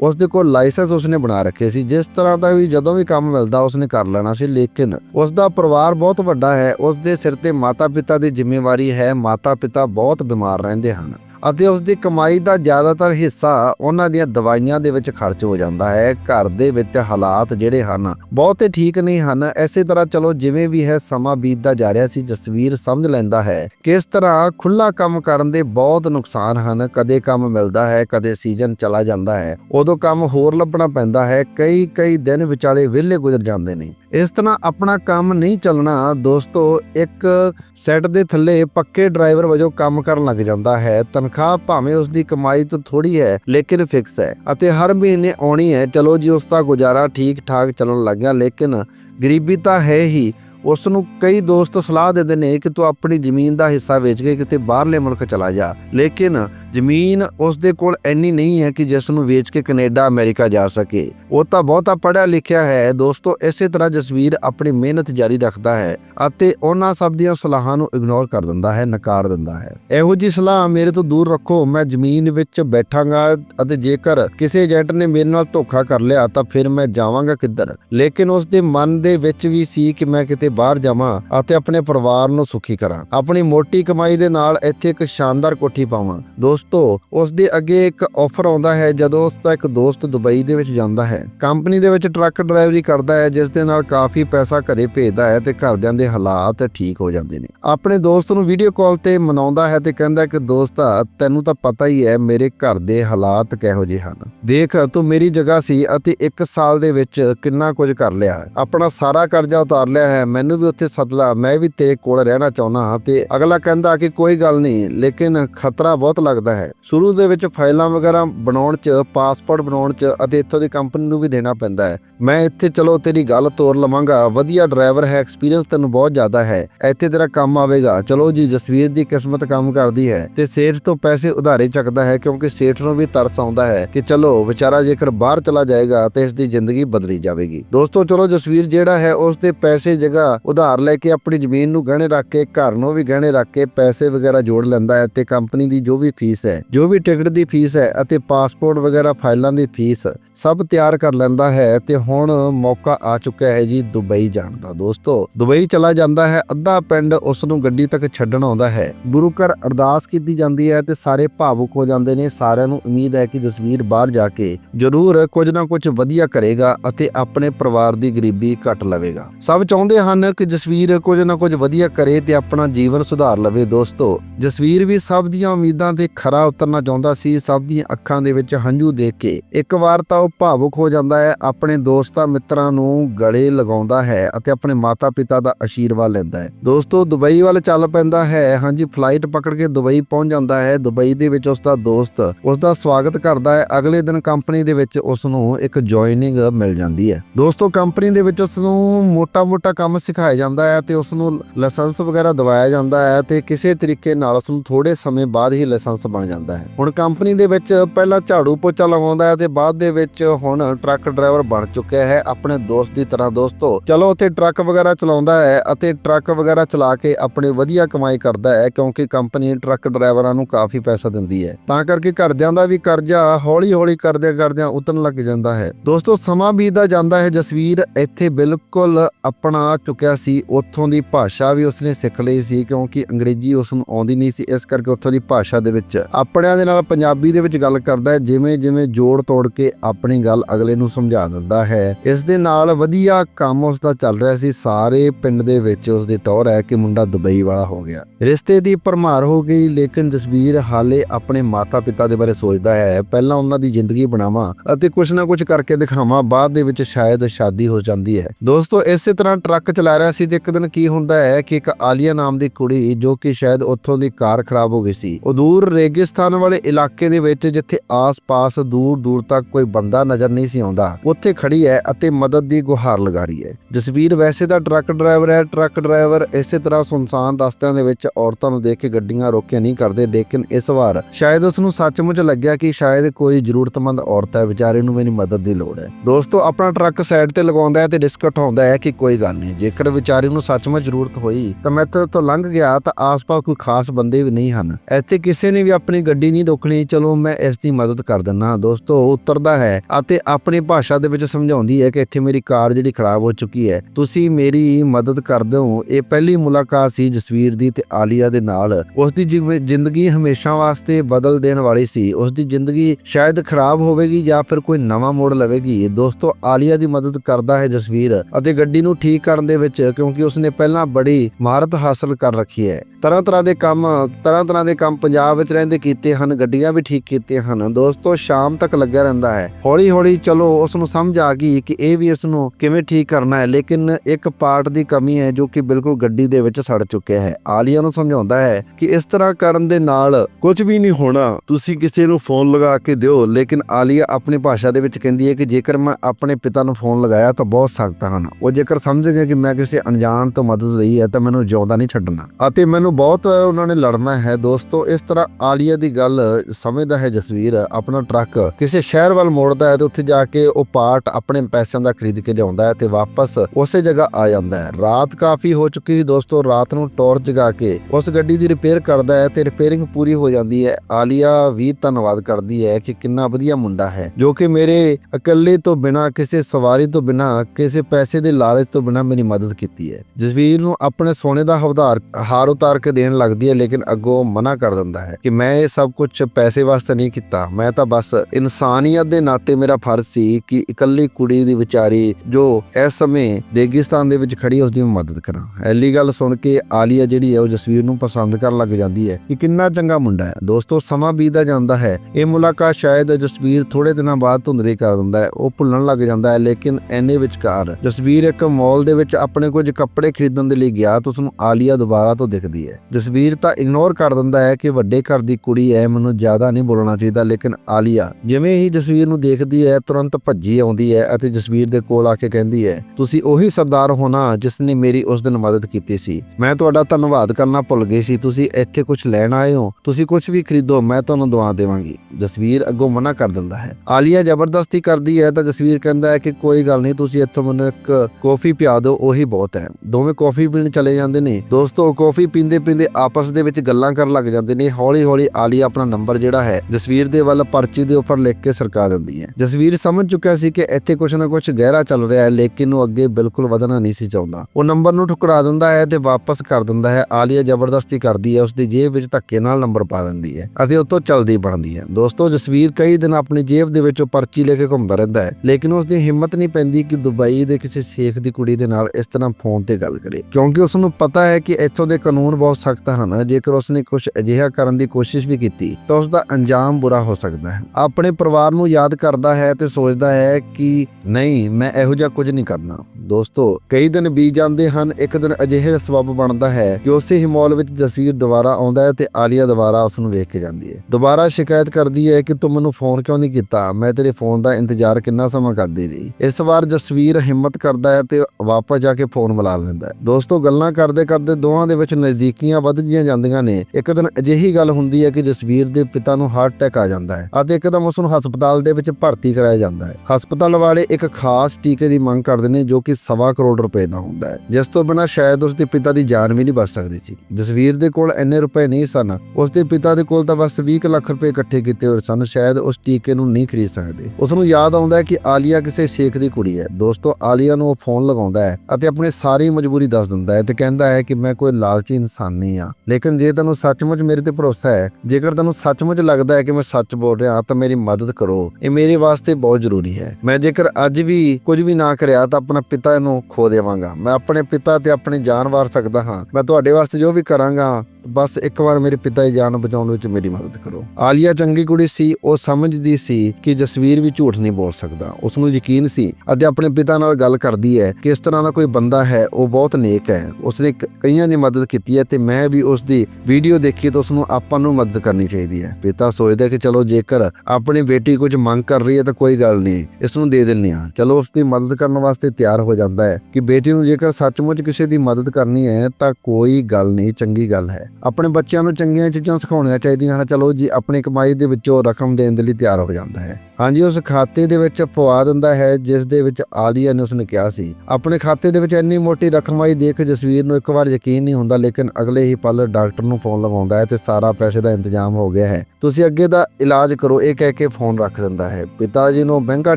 ਉਸ ਦੇ ਕੋਲ ਲਾਇਸੈਂਸ ਉਸਨੇ ਬਣਾ ਰੱਖੇ ਸੀ, ਜਿਸ ਤਰ੍ਹਾਂ ਦਾ ਵੀ ਜਦੋਂ ਵੀ ਕੰਮ ਮਿਲਦਾ ਉਸਨੇ ਕਰ ਲੈਣਾ ਸੀ, ਲੇਕਿਨ ਉਸ ਦਾ ਪਰਿਵਾਰ ਬਹੁਤ ਵੱਡਾ ਹੈ ਉਸ ਦੇ ਸਿਰ ਤੇ ਮਾਤਾ-ਪਿਤਾ ਦੀ ਜ਼ਿੰਮੇਵਾਰੀ ਹੈ, ਮਾਤਾ-ਪਿਤਾ ਬਹੁਤ ਬਿਮਾਰ ਰਹਿੰਦੇ ਹਨ। ਅਤੇ ਉਸ ਦੀ ਕਮਾਈ ਦਾ ਜ਼ਿਆਦਾਤਰ ਹਿੱਸਾ ਉਹਨਾਂ ਦੀਆਂ ਦਵਾਈਆਂ ਦੇ ਵਿੱਚ ਖਰਚ ਹੋ ਜਾਂਦਾ ਹੈ। ਘਰ ਦੇ ਵਿੱਚ ਹਾਲਾਤ ਜਿਹੜੇ ਹਨ, ਬਹੁਤੇ ਠੀਕ ਨਹੀਂ ਹਨ। ਐਸੇ ਤਰ੍ਹਾਂ ਚਲੋ, ਜਿਵੇਂ ਵੀ ਹੈ, ਸਮਾਂ ਬੀਤਦਾ ਜਾ ਰਿਹਾ ਸੀ। ਜਸਵੀਰ ਸਮਝ ਲੈਂਦਾ ਹੈ ਕਿ ਇਸ ਤਰ੍ਹਾਂ ਖੁੱਲਾ ਕੰਮ ਕਰਨ ਦੇ ਬਹੁਤ ਨੁਕਸਾਨ ਹਨ। ਕਦੇ ਕੰਮ ਮਿਲਦਾ ਹੈ, ਕਦੇ ਸੀਜ਼ਨ ਚਲਾ ਜਾਂਦਾ ਹੈ। ਉਦੋਂ ਕੰਮ ਹੋਰ ਲੱਭਣਾ ਪੈਂਦਾ ਹੈ। ਕਈ ਕਈ ਦਿਨ ਵਿਚਾਲੇ ਵਿਹਲੇ ਗੁਜ਼ਰ ਜਾਂਦੇ ਨੇ। ਇਸ ਤਰ੍ਹਾਂ ਆਪਣਾ ਕੰਮ ਨਹੀਂ ਚੱਲਣਾ, ਦੋਸਤੋ, ਇੱਕ ਸੈੱਟ ਦੇ ਥੱਲੇ ਪੱਕੇ ਡਰਾਈਵਰ ਵਜੋਂ ਕੰਮ ਕਰਨ ਲੱਗ ਜਾਂਦਾ ਹੈ। ਤਨਖਾਹ ਭਾਵੇਂ ਉਸ ਦੀ ਕਮਾਈ ਤੋਂ ਥੋੜੀ ਹੈ, ਲੇਕਿਨ ਫਿਕਸ ਹੈ ਅਤੇ ਹਰ ਮਹੀਨੇ ਆਉਣੀ ਹੈ। ਚਲੋ ਜੀ, ਉਸ ਦਾ ਗੁਜ਼ਾਰਾ ਠੀਕ ਠਾਕ ਚੱਲਣ ਲੱਗਿਆ, ਲੇਕਿਨ ਗਰੀਬੀ ਤਾਂ ਹੈ ਹੀ। ਉਸ ਨੂੰ ਕਈ ਦੋਸਤ ਸਲਾਹ ਦਿੰਦੇ ਨੇ ਕਿ ਤੂੰ ਆਪਣੀ ਜ਼ਮੀਨ ਦਾ ਹਿੱਸਾ ਵੇਚ ਕੇ ਕਿਤੇ ਬਾਹਰਲੇ ਮੁਲਕ ਚਲਾ ਜਾ। ਲੇਕਿਨ ਜ਼ਮੀਨ ਉਸ ਦੇ ਕੋਲ ਇੰਨੀ ਨਹੀਂ ਹੈ ਕਿ ਜਿਸ ਨੂੰ ਵੇਚ ਕੇ ਕੈਨੇਡਾ, ਅਮਰੀਕਾ ਜਾ ਸਕੇ। ਉਹ ਤਾਂ ਬਹੁਤਾ ਪੜਿਆ ਲਿਖਿਆ ਹੈ। ਦੋਸਤੋ, ਇਸੇ ਤਰ੍ਹਾਂ ਜਸਵੀਰ ਆਪਣੀ ਮਿਹਨਤ ਜਾਰੀ ਰੱਖਦਾ ਹੈ ਅਤੇ ਉਹਨਾਂ ਸਭ ਦੀਆਂ ਸਲਾਹਾਂ ਨੂੰ ਇਗਨੋਰ ਕਰ ਦਿੰਦਾ ਹੈ, ਨਕਾਰ ਦਿੰਦਾ ਹੈ। ਇਹੋ ਜੀ ਸਲਾਹ ਮੇਰੇ ਤੋਂ ਦੂਰ ਰੱਖੋ। ਮੈਂ ਜ਼ਮੀਨ ਵਿੱਚ ਬੈਠਾਂਗਾ ਅਤੇ ਜੇਕਰ ਕਿਸੇ ਏਜੰਟ ਨੇ ਮੇਰੇ ਨਾਲ ਧੋਖਾ ਕਰ ਲਿਆ ਤਾਂ ਫਿਰ ਮੈਂ ਜਾਵਾਂਗਾ ਕਿੱਧਰ? ਲੇਕਿਨ ਉਸ ਦੇ ਮਨ ਦੇ ਵਿੱਚ ਵੀ ਸੀ ਕਿ ਮੈਂ ਕਿਤੇ ਬਾਹਰ ਜਾਵਾਂ ਅਤੇ ਆਪਣੇ ਪਰਿਵਾਰ ਨੂੰ ਸੁਖੀ ਕਰਾਂ। ਆਪਣੀ ਮੋਟੀ ਕਮਾਈ ਦੇ ਨਾਲ ਇੱਥੇ ਇੱਕ ਸ਼ਾਨਦਾਰ ਕੋਠੀ ਪਾਵਾਂ। ਦੋਸਤੋ, ਉਸ ਦੇ ਅੱਗੇ ਇੱਕ ਆਫਰ ਆਉਂਦਾ ਹੈ ਜਦੋਂ ਉਸ ਦਾ ਇੱਕ ਦੋਸਤ ਦੁਬਈ ਦੇ ਵਿੱਚ ਜਾਂਦਾ ਹੈ। ਕੰਪਨੀ ਦੇ ਵਿੱਚ ਟਰੱਕ ਡਰਾਈਵਰੀ ਕਰਦਾ ਹੈ, ਜਿਸ ਦੇ ਨਾਲ ਕਾਫੀ ਪੈਸਾ ਘਰੇ ਭੇਜਦਾ ਹੈ ਤੇ ਘਰਦਿਆਂ ਦੇ ਹਾਲਾਤ ਠੀਕ ਹੋ ਜਾਂਦੇ ਨੇ। ਆਪਣੇ ਦੋਸਤ ਨੂੰ ਵੀਡੀਓ ਕਾਲ ਤੇ ਮਨਾਉਂਦਾ ਹੈ ਤੇ ਕਹਿੰਦਾ ਕਿ, ਦੋਸਤਾ, ਤੈਨੂੰ ਤਾਂ ਪਤਾ ਹੀ ਹੈ, ਮੇਰੇ ਘਰ ਦੇ ਹਾਲਾਤ ਕਿਹੋ ਜਿਹੇ ਹਨ। ਦੇਖ, ਤੂੰ ਮੇਰੀ ਜਗ੍ਹਾ ਸੀ ਅਤੇ 1 ਸਾਲ ਦੇ ਵਿੱਚ ਕਿੰਨਾ ਕੁਝ ਕਰ ਲਿਆ ਹੈ। ਆਪਣਾ ਸਾਰਾ ਕਰਜ਼ਾ ਉਤਾਰ ਲਿਆ ਹੈ, ਮੈਂ ਮੈਨੂੰ ਵੀ ਉੱਥੇ ਸੱਦਲਾ, ਮੈਂ ਵੀ ਤੇਰੇ ਕੋਲ ਰਹਿਣਾ ਚਾਹੁੰਦਾ ਹਾਂ ਤੇ ਅਗਲਾ ਕਹਿੰਦਾ ਕਿ ਕੋਈ ਗੱਲ ਨਹੀਂ, ਲੇਕਿਨ ਖਤਰਾ ਬਹੁਤ ਲੱਗਦਾ ਹੈ। ਸ਼ੁਰੂ ਦੇ ਵਿੱਚ ਫਾਈਲਾਂ ਵਗੈਰਾ ਬਣਾਉਣ 'ਚ, ਪਾਸਪੋਰਟ ਬਣਾਉਣ 'ਚ ਅਤੇ ਇੱਥੋਂ ਦੀ ਕੰਪਨੀ ਨੂੰ ਵੀ ਦੇਣਾ ਪੈਂਦਾ ਹੈ। ਮੈਂ ਇੱਥੇ, ਚਲੋ ਤੇਰੀ ਗੱਲ ਤੋਰ ਲਵਾਂਗਾ, ਵਧੀਆ ਡਰਾਈਵਰ ਹੈ ਐਕਸਪੀਰੀਅੰਸ ਤੈਨੂੰ ਬਹੁਤ ਜ਼ਿਆਦਾ ਹੈ, ਇੱਥੇ ਤੇਰਾ ਕੰਮ ਆਵੇਗਾ। ਚਲੋ ਜੀ, ਜਸਵੀਰ ਦੀ ਕਿਸਮਤ ਕੰਮ ਕਰਦੀ ਹੈ ਤੇ ਸੇਠ ਤੋਂ ਪੈਸੇ ਉਧਾਰੇ ਚੱਕਦਾ ਹੈ ਕਿਉਂਕਿ ਸੇਠ ਨੂੰ ਵੀ ਤਰਸ ਆਉਂਦਾ ਹੈ ਕਿ ਚਲੋ ਵਿਚਾਰਾ ਜੇਕਰ ਬਾਹਰ ਚਲਾ ਜਾਏਗਾ ਤੇ ਇਸ ਦੀ ਜ਼ਿੰਦਗੀ ਬਦਲੀ ਜਾਵੇਗੀ। ਦੋਸਤੋ, ਚਲੋ ਜਸਵੀਰ ਜਿਹੜਾ ਹੈ ਉਸ ਦੇ ਪੈਸੇ ਜਗ੍ਹਾ ਉਧਾਰ ਲੈ ਕੇ ਆਪਣੀ ਜ਼ਮੀਨ ਨੂੰ ਗਹਿਣੇ ਰੱਖ ਕੇ, ਘਰ ਨੂੰ ਵੀ ਗਹਿਣੇ ਰੱਖ ਕੇ ਪੈਸੇ ਵਗੈਰਾ ਜੋੜ ਲੈਂਦਾ ਹੈ ਤੇ ਕੰਪਨੀ ਦੀ ਜੋ ਵੀ ਫੀਸ ਹੈ, ਜੋ ਵੀ ਟਿਕਟ ਦੀ ਫੀਸ ਹੈ ਅਤੇ ਪਾਸਪੋਰਟ ਵਗੈਰਾ ਫਾਈਲਾਂ ਦੀ ਫੀਸ ਸਭ ਤਿਆਰ ਕਰ ਲੈਂਦਾ ਹੈ ਤੇ ਹੁਣ ਮੌਕਾ ਆ ਚੁੱਕਿਆ ਹੈ ਜੀ ਦੁਬਈ ਜਾਣ ਦਾ। ਦੋਸਤੋ, ਦੁਬਈ ਚਲਾ ਜਾਂਦਾ ਹੈ, ਅੱਧਾ ਪਿੰਡ ਉਸ ਨੂੰ ਗੱਡੀ ਤੱਕ ਛੱਡਣ ਆਉਂਦਾ ਹੈ। ਗੁਰੂ ਘਰ ਅਰਦਾਸ ਕੀਤੀ ਜਾਂਦੀ ਹੈ ਤੇ ਸਾਰੇ ਭਾਵੁਕ ਹੋ ਜਾਂਦੇ ਨੇ। ਸਾਰਿਆਂ ਨੂੰ ਉਮੀਦ ਹੈ ਕਿ ਜਸਵੀਰ ਬਾਹਰ ਜਾ ਕੇ ਜ਼ਰੂਰ ਕੁਝ ਨਾ ਕੁਝ ਵਧੀਆ ਕਰੇਗਾ ਅਤੇ ਆਪਣੇ ਪਰਿਵਾਰ ਦੀ ਗਰੀਬੀ ਘਟ ਲਵੇਗਾ। ਸਭ ਚਾਹੁੰਦੇ ਹਨ ਕਿ ਜਸਵੀਰ ਕੁਝ ਨਾ ਕੁਝ ਵਧੀਆ ਕਰੇ ਤੇ ਆਪਣਾ ਜੀਵਨ ਸੁਧਾਰ ਲਵੇ। ਦੋਸਤੋ, ਜਸਵੀਰ ਵੀ ਸਭ ਦੀਆਂ ਉਮੀਦਾਂ ਤੇ ਖਰਾ ਉਤਰਨਾ ਚਾਹੁੰਦਾ ਸੀ। ਸਭ ਦੀਆਂ ਅੱਖਾਂ ਦੇ ਵਿੱਚ ਹੰਝੂ ਦੇਖ ਕੇ ਇੱਕ ਵਾਰ ਤਾਂ ਉਹ ਭਾਵੁਕ ਹੋ ਜਾਂਦਾ ਹੈ, ਆਪਣੇ ਦੋਸਤਾਂ ਮਿੱਤਰਾਂ ਨੂੰ ਗਲੇ ਲਗਾਉਂਦਾ ਹੈ ਅਤੇ ਆਪਣੇ ਮਾਤਾ-ਪਿਤਾ ਦਾ ਆਸ਼ੀਰਵਾਦ ਲੈਂਦਾ ਹੈ। ਦੋਸਤੋ, ਦੁਬਈ ਵੱਲ ਚੱਲ ਪੈਂਦਾ ਹੈ। ਹਾਂਜੀ ਫਲਾਈਟ ਪਕੜ ਕੇ ਦੁਬਈ ਪਹੁੰਚ ਜਾਂਦਾ ਹੈ। ਦੁਬਈ ਦੇ ਵਿੱਚ ਉਸ ਦਾ ਦੋਸਤ ਉਸ ਦਾ ਸਵਾਗਤ ਕਰਦਾ ਹੈ। ਅਗਲੇ ਦਿਨ ਕੰਪਨੀ ਦੇ ਵਿੱਚ ਉਸ ਨੂੰ ਇੱਕ ਜੁਆਇਨਿੰਗ ਮਿਲ ਜਾਂਦੀ ਹੈ। ਦੋਸਤੋ, ਕੰਪਨੀ ਦੇ ਵਿੱਚ ਉਸ ਨੂੰ ਮੋਟਾ-ਮੋਟਾ ਕੰਮ ਸਿਖਾਇਆ ਜਾਂਦਾ ਹੈ ਤੇ ਉਸ ਨੂੰ ਲਾਇਸੈਂਸ ਵਗੈਰਾ ਦਿਵਾਇਆ ਜਾਂਦਾ ਹੈ ਤੇ ਕਿਸੇ ਤਰੀਕੇ ਨਾਲ ਉਸ ਨੂੰ ਥੋੜੇ ਸਮੇਂ ਬਾਅਦ ਹੀ ਲਾਇਸੈਂਸ ਬਣ ਜਾਂਦਾ ਹੈ। ਹੁਣ ਕੰਪਨੀ ਦੇ ਵਿੱਚ ਪਹਿਲਾਂ ਝਾੜੂ ਪੋਚਾ ਲਗਾਉਂਦਾ ਹੈ ਤੇ ਬਾਅਦ ਦੇ ਵਿੱਚ ਹੁਣ ਟਰੱਕ ਡਰਾਈਵਰ ਬਣ ਚੁੱਕਿਆ ਹੈ ਆਪਣੇ ਦੋਸਤ ਦੀ ਤਰ੍ਹਾਂ ਦੋਸਤੋ। ਚਲੋ ਉੱਥੇ ਟਰੱਕ ਵਗੈਰਾ ਚਲਾਉਂਦਾ ਹੈ ਅਤੇ ਟਰੱਕ ਵਗੈਰਾ ਚਲਾ ਕੇ ਆਪਣੀ ਵਧੀਆ ਕਮਾਈ ਕਰਦਾ ਹੈ ਕਿਉਂਕਿ ਕੰਪਨੀ ਟਰੱਕ ਡਰਾਈਵਰਾਂ ਨੂੰ ਕਾਫੀ ਪੈਸਾ ਦਿੰਦੀ ਹੈ। ਤਾਂ ਕਰਕੇ ਘਰਦਿਆਂ ਦਾ ਵੀ ਕਰਜ਼ਾ ਹੌਲੀ-ਹੌਲੀ ਕਰਦਿਆਂ ਕਰਦਿਆਂ ਉਤਰਨ ਲੱਗ ਜਾਂਦਾ ਹੈ। ਦੋਸਤੋ ਸਮਾਂ ਬੀਤਦਾ ਜਾਂਦਾ ਹੈ ਜਸਵੀਰ ਇੱਥੇ ਬਿਲਕੁਲ ਆਪਣਾ ਚੁੱਕਿਆ ਸੀ। ਉੱਥੋਂ ਦੀ ਭਾਸ਼ਾ ਵੀ ਉਸਨੇ ਸਿੱਖ ਲਈ ਸੀ ਕਿਉਂਕਿ ਅੰਗਰੇਜ਼ੀ ਉਸ ਨੂੰ ਆਉਂਦੀ ਨਹੀਂ ਸੀ। ਇਸ ਕਰਕੇ ਉੱਥੋਂ ਦੀ ਭਾਸ਼ਾ ਦੇ ਵਿੱਚ ਆਪਣਿਆਂ ਦੇ ਨਾਲ ਪੰਜਾਬੀ ਦੇ ਵਿੱਚ ਗੱਲ ਕਰਦਾ ਹੈ। ਜਿਵੇਂ ਜਿਵੇਂ ਜੋੜ ਤੋੜ ਕੇ ਆਪਣੇ ਗੱਲ ਅਗਲੇ ਨੂੰ ਸਮਝਾ ਦਿੰਦਾ ਹੈ। ਇਸ ਦੇ ਨਾਲ ਵਧੀਆ ਕੰਮ ਉਸ ਦਾ ਚੱਲ ਰਿਹਾ ਸੀ। ਸਾਰੇ ਪਿੰਡ ਦੇ ਵਿੱਚ ਉਸ ਦੀ ਟੌਰ ਹੈ ਕਿ ਮੁੰਡਾ ਦੁਬਈ ਵਾਲਾ ਹੋ ਗਿਆ। ਰਿਸ਼ਤੇ ਦੀ ਭਰਮਾਰ ਹੋ ਗਈ, ਲੇਕਿਨ ਜਸਵੀਰ ਹਾਲੇ ਆਪਣੇ ਮਾਤਾ-ਪਿਤਾ ਦੇ ਬਾਰੇ ਸੋਚਦਾ ਹੈ। ਪਹਿਲਾਂ ਉਹਨਾਂ ਦੀ ਜ਼ਿੰਦਗੀ ਬਣਾਵਾਂ ਅਤੇ ਕੁਝ ਨਾ ਕੁਝ ਕਰਕੇ ਦਿਖਾਵਾਂ। ਬਾਅਦ ਦੇ ਵਿੱਚ ਸ਼ਾਇਦ ਸ਼ਾਦੀ ਹੋ ਜਾਂਦੀ ਹੈ। ਦੋਸਤੋ, ਇਸੇ ਤਰ੍ਹਾਂ ਟਰੱਕ ਚਲਾ ਰਿਹਾ ਸੀ ਤੇ ਇੱਕ ਦਿਨ ਕੀ ਹੁੰਦਾ ਹੈ ਕਿ ਇੱਕ ਆਲੀਆ ਨਾਮ ਦੀ ਕੁੜੀ ਜੋ ਕਿ ਸ਼ਾਇਦ ਉੱਥੋਂ ਦੀ ਕਾਰ ਖਰਾਬ ਹੋ ਗਈ ਸੀ। ਉਹ ਦੂਰ ਰੇਗਿਸਤਾਨ ਵਾਲੇ ਇਲਾਕੇ ਦੇ ਵਿੱਚ ਜਿੱਥੇ ਆਸ-ਪਾਸ ਦੂਰ-ਦੂਰ ਤੱਕ ਕੋਈ ਬੰਦਾ ਨਜ਼ਰ ਨਹੀਂ ਸੀ ਆਉਂਦਾ। ਉੱਥੇ ਖੜੀ ਹੈ ਅਤੇ ਮਦਦ ਦੀ ਗੁਹਾਰ ਲਗਾ ਰਹੀ ਹੈ ਜਸਵੀਰ ਵੈਸੇ ਤਾਂ ਟਰੱਕ ਡਰਾਈਵਰ ਹੈ ਟਰੱਕ ਡਰਾਈਵਰ ਇਸੇ ਤਰ੍ਹਾਂ ਸੁਨਸਾਨ ਰਸਤਿਆਂ ਦੇ ਵਿੱਚ ਔਰਤਾਂ ਨੂੰ ਦੇਖ ਕੇ ਗੱਡੀਆਂ ਰੋਕਿਆ ਨਹੀਂ ਕਰਦੇ, ਲੇਕਿਨ ਇਸ ਵਾਰ ਸ਼ਾਇਦ ਉਸ ਨੂੰ ਸੱਚਮੁੱਚ ਲੱਗਿਆ ਕਿ ਸ਼ਾਇਦ ਕੋਈ ਜ਼ਰੂਰਤਮੰਦ ਔਰਤ ਹੈ ਵਿਚਾਰੇ ਨੂੰ ਮੇਰੀ ਮਦਦ ਦੀ ਲੋੜ ਹੈ ਦੋਸਤੋ, ਆਪਣਾ ਟਰੱਕ ਸਾਈਡ ਤੇ ਲਗਾਉਂਦਾ ਹੈ ਤੇ ਡਿਸਕ ਉਠਾਉਂਦਾ ਹੈ ਕਿ ਕੋਈ ਗੱਲ ਨਹੀਂ। ਜੇਕਰ ਵਿਚਾਰੇ ਨੂੰ ਸੱਚਮੁੱਚ ਜ਼ਰੂਰਤ ਹੋਈ ਤਾਂ ਮੈਂ ਇੱਥੇ ਤੋਂ ਲੰਘ ਗਿਆ ਤਾਂ ਆਸ-ਪਾਸ ਕੋਈ ਖਾਸ ਬੰਦੇ ਵੀ ਨਹੀਂ ਹਨ। ਇੱਥੇ ਕਿਸੇ ਨੇ ਵੀ ਆਪਣੀ ਗੱਡੀ ਨਹੀਂ ਰੋਕਣੀ, ਚਲੋ ਮੈਂ ਇਸ ਦੀ ਮਦਦ ਕਰ ਦਿੰਨਾ ਦੋਸਤੋ ਉਹ ਉਤਰਦਾ ਹੈ ਅਤੇ ਆਪਣੀ ਭਾਸ਼ਾ ਦੇ ਵਿੱਚ ਸਮਝਾਉਂਦੀ ਹੈ ਕਿ ਇੱਥੇ ਮੇਰੀ ਕਾਰ ਜਿਹੜੀ ਖਰਾਬ ਹੋ ਚੁੱਕੀ ਹੈ। ਤੁਸੀਂ ਮੇਰੀ ਮਦਦ ਕਰ ਦਿਓ ਇਹ ਪਹਿਲੀ ਮੁਲਾਕਾਤ ਸੀ ਜਸਵੀਰ ਦੀ ਤੇ ਆਲੀਆ ਦੇ ਨਾਲ। ਉਸ ਦੀ ਜ਼ਿੰਦਗੀ ਹਮੇਸ਼ਾ ਵਾਸਤੇ ਬਦਲ ਦੇਣ ਵਾਲੀ ਸੀ। ਉਸ ਦੀ ਜ਼ਿੰਦਗੀ ਸ਼ਾਇਦ ਖਰਾਬ ਹੋਵੇਗੀ ਜਾਂ ਫਿਰ ਕੋਈ ਨਵਾਂ ਮੋੜ ਲਵੇਗੀ। ਦੋਸਤੋ, ਆਲੀਆ ਦੀ ਮਦਦ ਕਰਦਾ ਹੈ ਜਸਵੀਰ ਅਤੇ ਗੱਡੀ ਨੂੰ ਠੀਕ ਕਰਨ ਦੇ ਵਿੱਚ ਕਿਉਂਕਿ ਉਸਨੇ ਪਹਿਲਾਂ ਬੜੀ ਮਹਾਰਤ ਹਾਸਲ ਕਰ ਰੱਖੀ ਹੈ। ਤਰ੍ਹਾਂ ਤਰ੍ਹਾਂ ਦੇ ਕੰਮ, ਤਰ੍ਹਾਂ ਤਰ੍ਹਾਂ ਦੇ ਕੰਮ ਪੰਜਾਬ ਵਿੱਚ ਰਹਿੰਦੇ ਕੀਤੇ ਹਨ, ਗੱਡੀਆਂ ਵੀ ਠੀਕ ਕੀਤੀਆਂ ਹਨ। ਦੋਸਤੋ, ਸ਼ਾਮ ਤੱਕ ਲੱਗਿਆ ਰਹਿੰਦਾ ਹੈ। ਹੌਲੀ ਹੌਲੀ ਚਲੋ ਉਸ ਨੂੰ ਸਮਝ ਆ ਗਈ ਕਿ ਇਹ ਵੀ ਉਸ ਨੂੰ ਕਿਵੇਂ ਠੀਕ ਕਰਨਾ ਹੈ, ਲੇਕਿਨ ਇੱਕ ਪਾਰਟ ਦੀ ਕਮੀ ਹੈ ਜੋ ਕਿ ਬਿਲਕੁਲ ਗੱਡੀ ਦੇ ਵਿੱਚ ਸੜ ਚੁੱਕਿਆ ਹੈ। ਆਲੀਆ ਨੂੰ ਸਮਝਾਉਂਦਾ ਹੈ ਕਿ ਇਸ ਤਰ੍ਹਾਂ ਕਰਨ ਦੇ ਨਾਲ ਕੁਝ ਵੀ ਨਹੀਂ ਹੋਣਾ, ਤੁਸੀਂ ਕਿਸੇ ਨੂੰ ਫੋਨ ਲਗਾ ਕੇ ਦਿਓ, ਲੇਕਿਨ ਆਲੀਆ ਆਪਣੀ ਭਾਸ਼ਾ ਦੇ ਵਿੱਚ ਕਹਿੰਦੀ ਹੈ ਕਿ ਜੇਕਰ ਮੈਂ ਆਪਣੇ ਪਿਤਾ ਨੂੰ ਫੋਨ ਲਗਾਇਆ ਤਾਂ ਬਹੁਤ ਸਖਤ ਹਨ। ਉਹ ਜੇਕਰ ਸਮਝ ਗਏ ਕਿ ਮੈਂ ਕਿਸੇ ਅਣਜਾਣ ਤੋਂ ਮਦਦ ਲਈ ਹੈ ਤਾਂ ਮੈਨੂੰ ਜਿਉਂਦਾ ਨਹੀਂ ਛੱਡਣਾ। ਅਤੇ ਮੈਨੂੰ ਬਹੁਤ ਉਹਨਾਂ ਨੇ ਲੜਨਾ ਹੈ। ਦੋਸਤੋ, ਇਸ ਤਰ੍ਹਾਂ ਆਲੀਆ ਦੀ ਗੱਲ ਸਮਝਦਾ ਹੈ ਜਸਵੀਰ, ਆਪਣਾ ਟਰੱਕ ਕਿਸੇ ਸ਼ਹਿਰ ਵੱਲ ਮੋੜ ਮੋੜਦਾ ਹੈ ਤੇ ਉੱਥੇ ਜਾ ਕੇ ਉਹ ਪਾਰਟ ਆਪਣੇ ਪੈਸਿਆਂ ਦਾ ਖਰੀਦ ਕੇ ਲਿਆਉਂਦਾ ਹੈ ਤੇ ਵਾਪਸ ਉਸੇ ਜਗ੍ਹਾ ਆ ਜਾਂਦਾ ਹੈ। ਰਾਤ ਕਾਫੀ ਹੋ ਚੁੱਕੀ ਸੀ ਦੋਸਤੋ, ਰਾਤ ਨੂੰ ਟਾਰਚ ਜਗਾ ਕੇ ਉਸ ਗੱਡੀ ਦੀ ਰਿਪੇਅਰ ਕਰਦਾ ਹੈ ਤੇ ਰਿਪੇਅਰਿੰਗ ਪੂਰੀ ਹੋ ਜਾਂਦੀ ਹੈ। ਆਲੀਆ ਵੀ ਧੰਨਵਾਦ ਕਰਦੀ ਹੈ ਕਿ ਕਿੰਨਾ ਵਧੀਆ ਮੁੰਡਾ ਹੈ, ਜੋ ਕਿ ਮੇਰੇ ਇਕੱਲੇ ਤੋਂ ਬਿਨਾ, ਕਿਸੇ ਸਵਾਰੀ ਤੋਂ ਬਿਨਾ, ਕਿਸੇ ਪੈਸੇ ਦੇ ਲਾਲਚ ਤੋਂ ਬਿਨਾ ਮੇਰੀ ਮਦਦ ਕੀਤੀ ਹੈ। ਜਸਵੀਰ ਨੂੰ ਆਪਣੇ ਸੋਨੇ ਦਾ ਹਵਦਾਰ ਹਾਰ ਉਤਾਰ ਕੇ ਦੇਣ ਲੱਗਦੀ ਹੈ, ਲੇਕਿਨ ਅੱਗੋਂ ਮਨਾ ਕਰ ਦਿੰਦਾ ਹੈ ਕਿ ਮੈਂ ਇਹ ਸਭ ਕੁਝ ਪੈਸੇ ਵਾਸਤੇ ਨਹੀਂ ਕੀਤਾ। ਮੈਂ ਤਾਂ ਬਸ ਇਨਸਾਨੀਅਤ ਦੇ ਨਾਤੇ ਮੇਰਾ ਫਰਜ਼ ਸੀ ਕਿ ਇਕੱਲੀ ਕੁੜੀ ਦੀ ਵਿਚਾਰੀ ਜੋ ਇਸ ਸਮੇਂ ਦੇਗਿਸਤਾਨ ਦੇ ਵਿੱਚ ਖੜੀ ਉਸ ਦੀ ਮਦਦ ਕਰਾਂ। ਐਲੀ ਗੱਲ ਸੁਣ ਕੇ ਆਲੀਆ ਜਿਹੜੀ ਹੈ, ਉਹ ਜਸਵੀਰ ਨੂੰ ਪਸੰਦ ਕਰਨ ਲੱਗ ਜਾਂਦੀ ਹੈ ਕਿ ਕਿੰਨਾ ਚੰਗਾ ਮੁੰਡਾ ਹੈ। ਦੋਸਤੋ, ਸਮਾਂ ਬੀਤਦਾ ਜਾਂਦਾ ਹੈ। ਇਹ ਮੁਲਾਕਾਤ ਸ਼ਾਇਦ ਜਸਵੀਰ ਥੋੜੇ ਦਿਨਾਂ ਬਾਅਦ ਧੁੰਦਲੀ ਕਰ ਦਿੰਦਾ ਹੈ। ਉਹ ਭੁੱਲਣ ਲੱਗ ਜਾਂਦਾ ਹੈ, ਲੇਕਿਨ ਐਨੇ ਵਿਚਕਾਰ ਜਸਵੀਰ ਇੱਕ ਮਾਲ ਦੇ ਵਿੱਚ ਆਪਣੇ ਕੁਝ ਕੱਪੜੇ ਖਰੀਦਣ ਦੇ ਲਈ ਗਿਆ ਤਾਂ ਉਸ ਨੂੰ ਆਲੀਆ ਦੁਬਾਰਾ ਤੋਂ ਦਿਖਦੀ ਹੈ। ਜਸਵੀਰ ਤਾਂ ਇਗਨੋਰ ਕਰ ਦਿੰਦਾ ਹੈ ਕਿ ਵੱਡੇ ਘਰ ਦੀ ਕੁੜੀ ਹੈ, ਮੈਨੂੰ ਜ਼ਿਆਦਾ ਨਹੀਂ ਬੋਲਣਾ ਚਾਹੀਦਾ, ਲੇਕਿਨ ਆਲੀਆ ਜਿਵੇਂ ਹੀ ਜਸਵੀਰ ਨੂੰ ਦੇਖ ਦੇਖਦੀ ਹੈ ਤੁਰੰਤ ਭੱਜੀ ਆਉਂਦੀ ਹੈ ਅਤੇ ਜਸਵੀਰ ਦੇ ਕੋਲ ਆ ਕੇ ਕਹਿੰਦੀ ਹੈ ਤੁਸੀਂ ਉਹੀ ਸਰਦਾਰ ਹੋਣਾ ਨਾ ਜਿਸ ਨੇ ਮੇਰੀ ਉਸ ਦਿਨ ਮਦਦ ਕੀਤੀ ਸੀ। ਮੈਂ ਤੁਹਾਡਾ ਧੰਨਵਾਦ ਕਰਨਾ ਭੁੱਲ ਗਈ ਸੀ। ਤੁਸੀਂ ਇੱਥੇ ਕੁਝ ਲੈਣ ਆਏ ਹੋ। ਤੁਸੀਂ ਕੁਝ ਵੀ ਖਰੀਦੋ, ਮੈਂ ਤੁਹਾਨੂੰ ਦਵਾ ਦੇਵਾਂਗੀ। ਜਸਵੀਰ ਅੱਗੋਂ ਮਨਾ ਕਰ ਦਿੰਦਾ ਹੈ। ਆਲੀਆ ਜ਼ਬਰਦਸਤੀ ਕਰਦੀ ਹੈ ਤਾਂ ਜਸਵੀਰ ਕਹਿੰਦਾ ਹੈ ਕਿ ਕੋਈ ਗੱਲ ਨਹੀਂ, ਤੁਸੀਂ ਇੱਥੋਂ ਮੈਨੂੰ ਇੱਕ ਕੌਫੀ ਪਿਆ ਦਿਓ, ਉਹੀ ਬਹੁਤ ਹੈ ਦੋਵੇਂ ਕੌਫੀ ਪੀਣ ਚਲੇ ਜਾਂਦੇ ਨੇ। ਦੋਸਤੋ, ਕੌਫੀ ਪੀਂਦੇ ਪੀਂਦੇ ਆਪਸ ਦੇ ਵਿੱਚ ਗੱਲਾਂ ਕਰਨ ਲੱਗ ਜਾਂਦੇ ਨੇ। ਹੌਲੀ ਹੌਲੀ ਆਲੀਆ ਆਪਣਾ ਨੰਬਰ ਜਿਹੜਾ ਹੈ ਜਸਵੀਰ ਦੇ ਵੱਲ ਪਰਚੀ ਦੇ ਉੱਪਰ ਲਿਖ ਕੇ ਸਰਕਾ ਦਿੰਦੀ ਹੈ ਜਸਵੀਰ ਸਮਝ ਚੁੱਕਿਆ ਸੀ ਕਿ ਇੱਥੇ ਕੁਝ ਨਾ ਕੁਝ ਗਹਿਰਾ ਚੱਲ ਰਿਹਾ ਹੈ, ਲੇਕਿਨ ਉਹ ਅੱਗੇ ਬਿਲਕੁਲ ਵਧਣਾ ਨਹੀਂ ਸੀ ਚਾਹੁੰਦਾ। ਉਹ ਨੰਬਰ ਨੂੰ ਠੁਕਰਾ ਦਿੰਦਾ ਹੈ ਤੇ ਵਾਪਸ ਕਰ ਦਿੰਦਾ ਹੈ। ਆਲੀਆ ਜ਼ਬਰਦਸਤੀ ਕਰਦੀ ਹੈ ਉਸ ਦੀ ਜੇਬ ਵਿੱਚ ਧੱਕੇ ਨਾਲ ਨੰਬਰ ਪਾ ਦਿੰਦੀ ਹੈ ਅਤੇ ਉੱਥੋਂ ਚਲਦੀ ਬਣਦੀ ਹੈ। ਦੋਸਤੋ, ਜਸਵੀਰ ਕਈ ਦਿਨ ਆਪਣੀ ਜੇਬ ਦੇ ਵਿੱਚੋਂ ਪਰਚੀ ਲੈ ਕੇ ਘੁੰਮਦਾ ਰਹਿੰਦਾ ਹੈ, ਲੇਕਿਨ ਉਸ ਦੀ ਹਿੰਮਤ ਨਹੀਂ ਪੈਂਦੀ ਕਿ ਦੁਬਈ ਦੇ ਕਿਸੇ ਸ਼ੇਖ ਦੀ ਕੁੜੀ ਦੇ ਨਾਲ ਇਸ ਤਰ੍ਹਾਂ ਫੋਨ ਤੇ ਗੱਲ ਕਰੇ, ਕਿਉਂਕਿ ਉਸ ਨੂੰ ਪਤਾ ਹੈ ਕਿ ਇੱਥੋਂ ਦੇ ਕਾਨੂੰਨ ਬਹੁਤ ਸਖਤ ਹਨ। ਜੇਕਰ ਉਸ ਨੇ ਕੁਝ ਅਜਿਹਾ ਕਰਨ ਦੀ ਕੋਸ਼ਿਸ਼ ਵੀ ਕੀਤੀ, ਤਾਂ ਉਸ ਦਾ ਅੰਜਾਮ ਬੁਰਾ ਹੋ ਸਕਦਾ ਹੈ। ਆਪਣੇ ਪਰਿਵਾਰ ਨੂੰ ਯਾਦ ਕਰ ਕਰਦਾ ਹੈ ਤੇ ਸੋਚਦਾ ਹੈ ਕਿ ਨਹੀਂ, ਮੈਂ ਇਹੋ ਜਿਹਾ ਕੁਝ ਨਹੀਂ ਕਰਨਾ। ਦੋਸਤੋ, ਕਈ ਦਿਨ ਬੀਤ ਜਾਂਦੇ ਹਨ, ਇੱਕ ਦਿਨ ਅਜਿਹੇ ਸਬਬ ਬਣਦਾ ਹੈ ਕਿ ਉਸੇ ਹੀ ਮਾਲ ਵਿੱਚ ਜਸੀਰ ਦੁਬਾਰਾ ਆਉਂਦਾ ਹੈ ਤੇ ਆਲੀਆ ਦੁਬਾਰਾ ਉਸ ਨੂੰ ਵੇਖ ਕੇ ਜਾਂਦੀ ਹੈ। ਦੁਬਾਰਾ ਸ਼ਿਕਾਇਤ ਕਰਦੀ ਹੈ ਕਿ ਤੂੰ ਮੈਨੂੰ ਫੋਨ ਕਿਉਂ ਨਹੀਂ ਕੀਤਾ? ਮੈਂ ਤੇਰੇ ਫੋਨ ਦਾ ਇੰਤਜ਼ਾਰ ਕਿੰਨਾ ਸਮਾਂ ਕਰਦੀ ਰਹੀ? ਇਸ ਵਾਰ ਜਸਵੀਰ ਹਿੰਮਤ ਕਰਦਾ ਹੈ ਤੇ ਵਾਪਸ ਜਾ ਕੇ ਫੋਨ ਮਿਲਾ ਲੈਂਦਾ ਹੈ। ਦੋਸਤੋ, ਗੱਲਾਂ ਕਰਦੇ ਕਰਦੇ ਦੋਵਾਂ ਦੇ ਵਿੱਚ ਨਜ਼ਦੀਕੀਆਂ ਵੱਧਦੀਆਂ ਜਾਂਦੀਆਂ ਨੇ। ਇੱਕ ਦਿਨ ਅਜਿਹੀ ਗੱਲ ਹੁੰਦੀ ਹੈ ਕਿ ਜਸਵੀਰ ਦੇ ਪਿਤਾ ਨੂੰ ਹਾਰਟ ਅਟੈਕ ਆ ਜਾਂਦਾ ਹੈ ਅਤੇ ਇੱਕਦਮ ਉਸ ਨੂੰ ਹਸਪਤਾਲ ਦੇ ਵਿੱਚ ਭਰਤੀ ਕਰਾਇਆ ਜਾਂਦਾ ਹੈ। ਹਸਪਤਾਲ ਵਾਲੇ ਇੱਕ ਖਾਸ ਟੀਕੇ ਦੀ ਮੰਗ ਕਰਦੇ ਨੇ ਜੋ ਕਿ ਸਵਾ ਕਰੋੜ ਰੁਪਏ ਦਾ ਹੁੰਦਾ ਹੈ। ਜਿਸ ਤੋਂ ਬਿਨਾਂ ਸ਼ਾਇਦ ਉਸ ਦੇ ਪਿਤਾ ਦੀ ਜਾਨ ਵੀ ਨਹੀਂ ਬਚ ਸਕਦੀ ਸੀ। ਜਸਵੀਰ ਦੇ ਕੋਲ ਇੰਨੇ ਰੁਪਏ ਨਹੀਂ ਸਨ। ਉਸ ਦੇ ਪਿਤਾ ਦੇ ਕੋਲ ਤਾਂ ਬਸ 20 ਕੁ ਲੱਖ ਰੁਪਏ ਇਕੱਠੇ ਕੀਤੇ ਹੋਏ ਸਨ। ਸ਼ਾਇਦ ਉਸ ਟੀਕੇ ਨੂੰ ਨਹੀਂ ਖਰੀਦ ਸਕਦੇ। ਉਸ ਨੂੰ ਯਾਦ ਆਉਂਦਾ ਹੈ ਕਿ ਆਲੀਆ ਕਿਸੇ ਸ਼ੇਖ ਦੀ ਕੁੜੀ ਹੈ। ਦੋਸਤੋ, ਆਲੀਆ ਨੂੰ ਉਹ ਫੋਨ ਲਗਾਉਂਦਾ ਹੈ ਅਤੇ ਆਪਣੀ ਸਾਰੀ ਮਜਬੂਰੀ ਦੱਸ ਦਿੰਦਾ ਹੈ ਤੇ ਕਹਿੰਦਾ ਹੈ ਕਿ ਮੈਂ ਕੋਈ ਲਾਲਚੀ ਇਨਸਾਨ ਨਹੀਂ ਆ ਲੇਕਿਨ ਜੇ ਤੁਹਾਨੂੰ ਸੱਚਮੁੱਚ ਮੇਰੇ ਤੇ ਭਰੋਸਾ ਹੈ, ਜੇਕਰ ਤੁਹਾਨੂੰ ਸੱਚਮੁੱਚ ਲੱਗਦਾ ਹੈ ਕਿ ਮੈਂ ਸੱਚ ਬੋਲ ਰਿਹਾ ਤਾਂ ਮੇਰੀ ਮਦਦ ਕਰੋ। ਇਹ ਮੇਰੀ ਵਾਸਤੇ ਬਹੁਤ ਜ਼ਰੂਰੀ ਹੈ। ਮੈਂ ਜੇਕਰ ਅੱਜ ਵੀ ਕੁਝ ਵੀ ਨਾ ਕਰਿਆ ਤਾਂ ਆਪਣਾ ਪਿਤਾ ਨੂੰ ਖੋ ਦੇਵਾਂਗਾ। ਮੈਂ ਆਪਣੇ ਪਿਤਾ ਤੇ ਆਪਣੀ ਜਾਨ ਵਾਰ ਸਕਦਾ ਹਾਂ। ਮੈਂ ਤੁਹਾਡੇ ਵਾਸਤੇ ਜੋ ਵੀ ਕਰਾਂਗਾ ਬਸ ਇੱਕ ਵਾਰ ਮੇਰੇ ਪਿਤਾ ਦੀ ਜਾਨ ਬਚਾਉਣ ਵਿੱਚ ਮੇਰੀ ਮਦਦ ਕਰੋ। ਆਲੀਆ ਚੰਗੀ ਕੁੜੀ ਸੀ, ਉਹ ਸਮਝਦੀ ਸੀ ਕਿ ਜਸਵੀਰ ਵੀ ਝੂਠ ਨਹੀਂ ਬੋਲ ਸਕਦਾ। ਉਸ ਨੂੰ ਯਕੀਨ ਸੀ ਅਤੇ ਆਪਣੇ ਪਿਤਾ ਨਾਲ ਗੱਲ ਕਰਦੀ ਹੈ ਕਿ ਇਸ ਤਰ੍ਹਾਂ ਦਾ ਕੋਈ ਬੰਦਾ ਹੈ, ਉਹ ਬਹੁਤ ਨੇਕ ਹੈ। ਉਸ ਨੇ ਕਈਆਂ ਦੀ ਮਦਦ ਕੀਤੀ ਹੈ ਤੇ ਮੈਂ ਵੀ ਉਸ ਦੀ ਵੀਡੀਓ ਦੇਖੀ ਤਾਂ ਉਸ ਨੂੰ ਆਪਾਂ ਨੂੰ ਮਦਦ ਕਰਨੀ ਚਾਹੀਦੀ ਹੈ। ਪਿਤਾ ਸੋਚਦਾ ਕਿ ਚਲੋ ਜੇਕਰ ਆਪਣੀ ਬੇਟੀ ਕੁਝ ਮੰਗ ਕਰ ਰਹੀ ਹੈ ਤਾਂ ਕੋਈ ਗੱਲ ਨਹੀਂ ਇਸ ਨੂੰ ਦੇ ਦਿੰਦੇ ਆ ਚਲੋ ਉਸ ਦੀ ਮਦਦ ਕਰਨ ਵਾਸਤੇ ਤਿਆਰ ਹੋ ਜਾਂਦਾ ਹੈ ਕਿ ਬੇਟੀ ਨੂੰ ਜੇਕਰ ਸੱਚਮੁੱਚ ਕਿਸੇ ਦੀ ਮਦਦ ਕਰਨੀ ਹੈ ਤਾਂ ਕੋਈ ਗੱਲ ਨਹੀਂ, ਚੰਗੀ ਗੱਲ ਹੈ। ਆਪਣੇ ਬੱਚਿਆਂ ਨੂੰ ਚੰਗੀਆਂ ਚੀਜ਼ਾਂ ਸਿਖਾਉਣੀਆਂ ਚਾਹੀਦੀਆਂ ਹਨ। ਚਲੋ ਜੀ, ਆਪਣੀ ਕਮਾਈ ਦੇ ਵਿੱਚੋਂ ਰਕਮ ਦੇਣ ਦੇ ਲਈ ਤਿਆਰ ਹੋ ਜਾਂਦਾ ਹੈ। ਹਾਂਜੀ, ਉਸ ਖਾਤੇ ਦੇ ਵਿੱਚ ਪਵਾ ਦਿੰਦਾ ਹੈ, ਜਿਸ ਦੇ ਵਿੱਚ ਆਲੀਆ ਨੇ ਉਸਨੇ ਕਿਹਾ ਸੀ। ਆਪਣੇ ਖਾਤੇ ਦੇ ਵਿੱਚ ਇੰਨੀ ਮੋਟੀ ਰਕਮ ਆਈ ਦੇਖ ਜਸਵੀਰ ਨੂੰ ਇੱਕ ਵਾਰ ਯਕੀਨ ਨਹੀਂ ਹੁੰਦਾ, ਲੇਕਿਨ ਅਗਲੇ ਹੀ ਪਲ ਡਾਕਟਰ ਨੂੰ ਫੋਨ ਲਗਾਉਂਦਾ ਹੈ ਤੇ ਸਾਰਾ ਪੈਸੇ ਦਾ ਇੰਤਜ਼ਾਮ ਹੋ ਗਿਆ ਹੈ। ਤੁਸੀਂ ਅੱਗੇ ਦਾ ਇਲਾਜ ਕਰੋ, ਇਹ ਕਹਿ ਕੇ ਫੋਨ ਰੱਖ ਦਿੰਦਾ ਹੈ। ਪਿਤਾ ਜੀ ਨੂੰ ਮਹਿੰਗਾ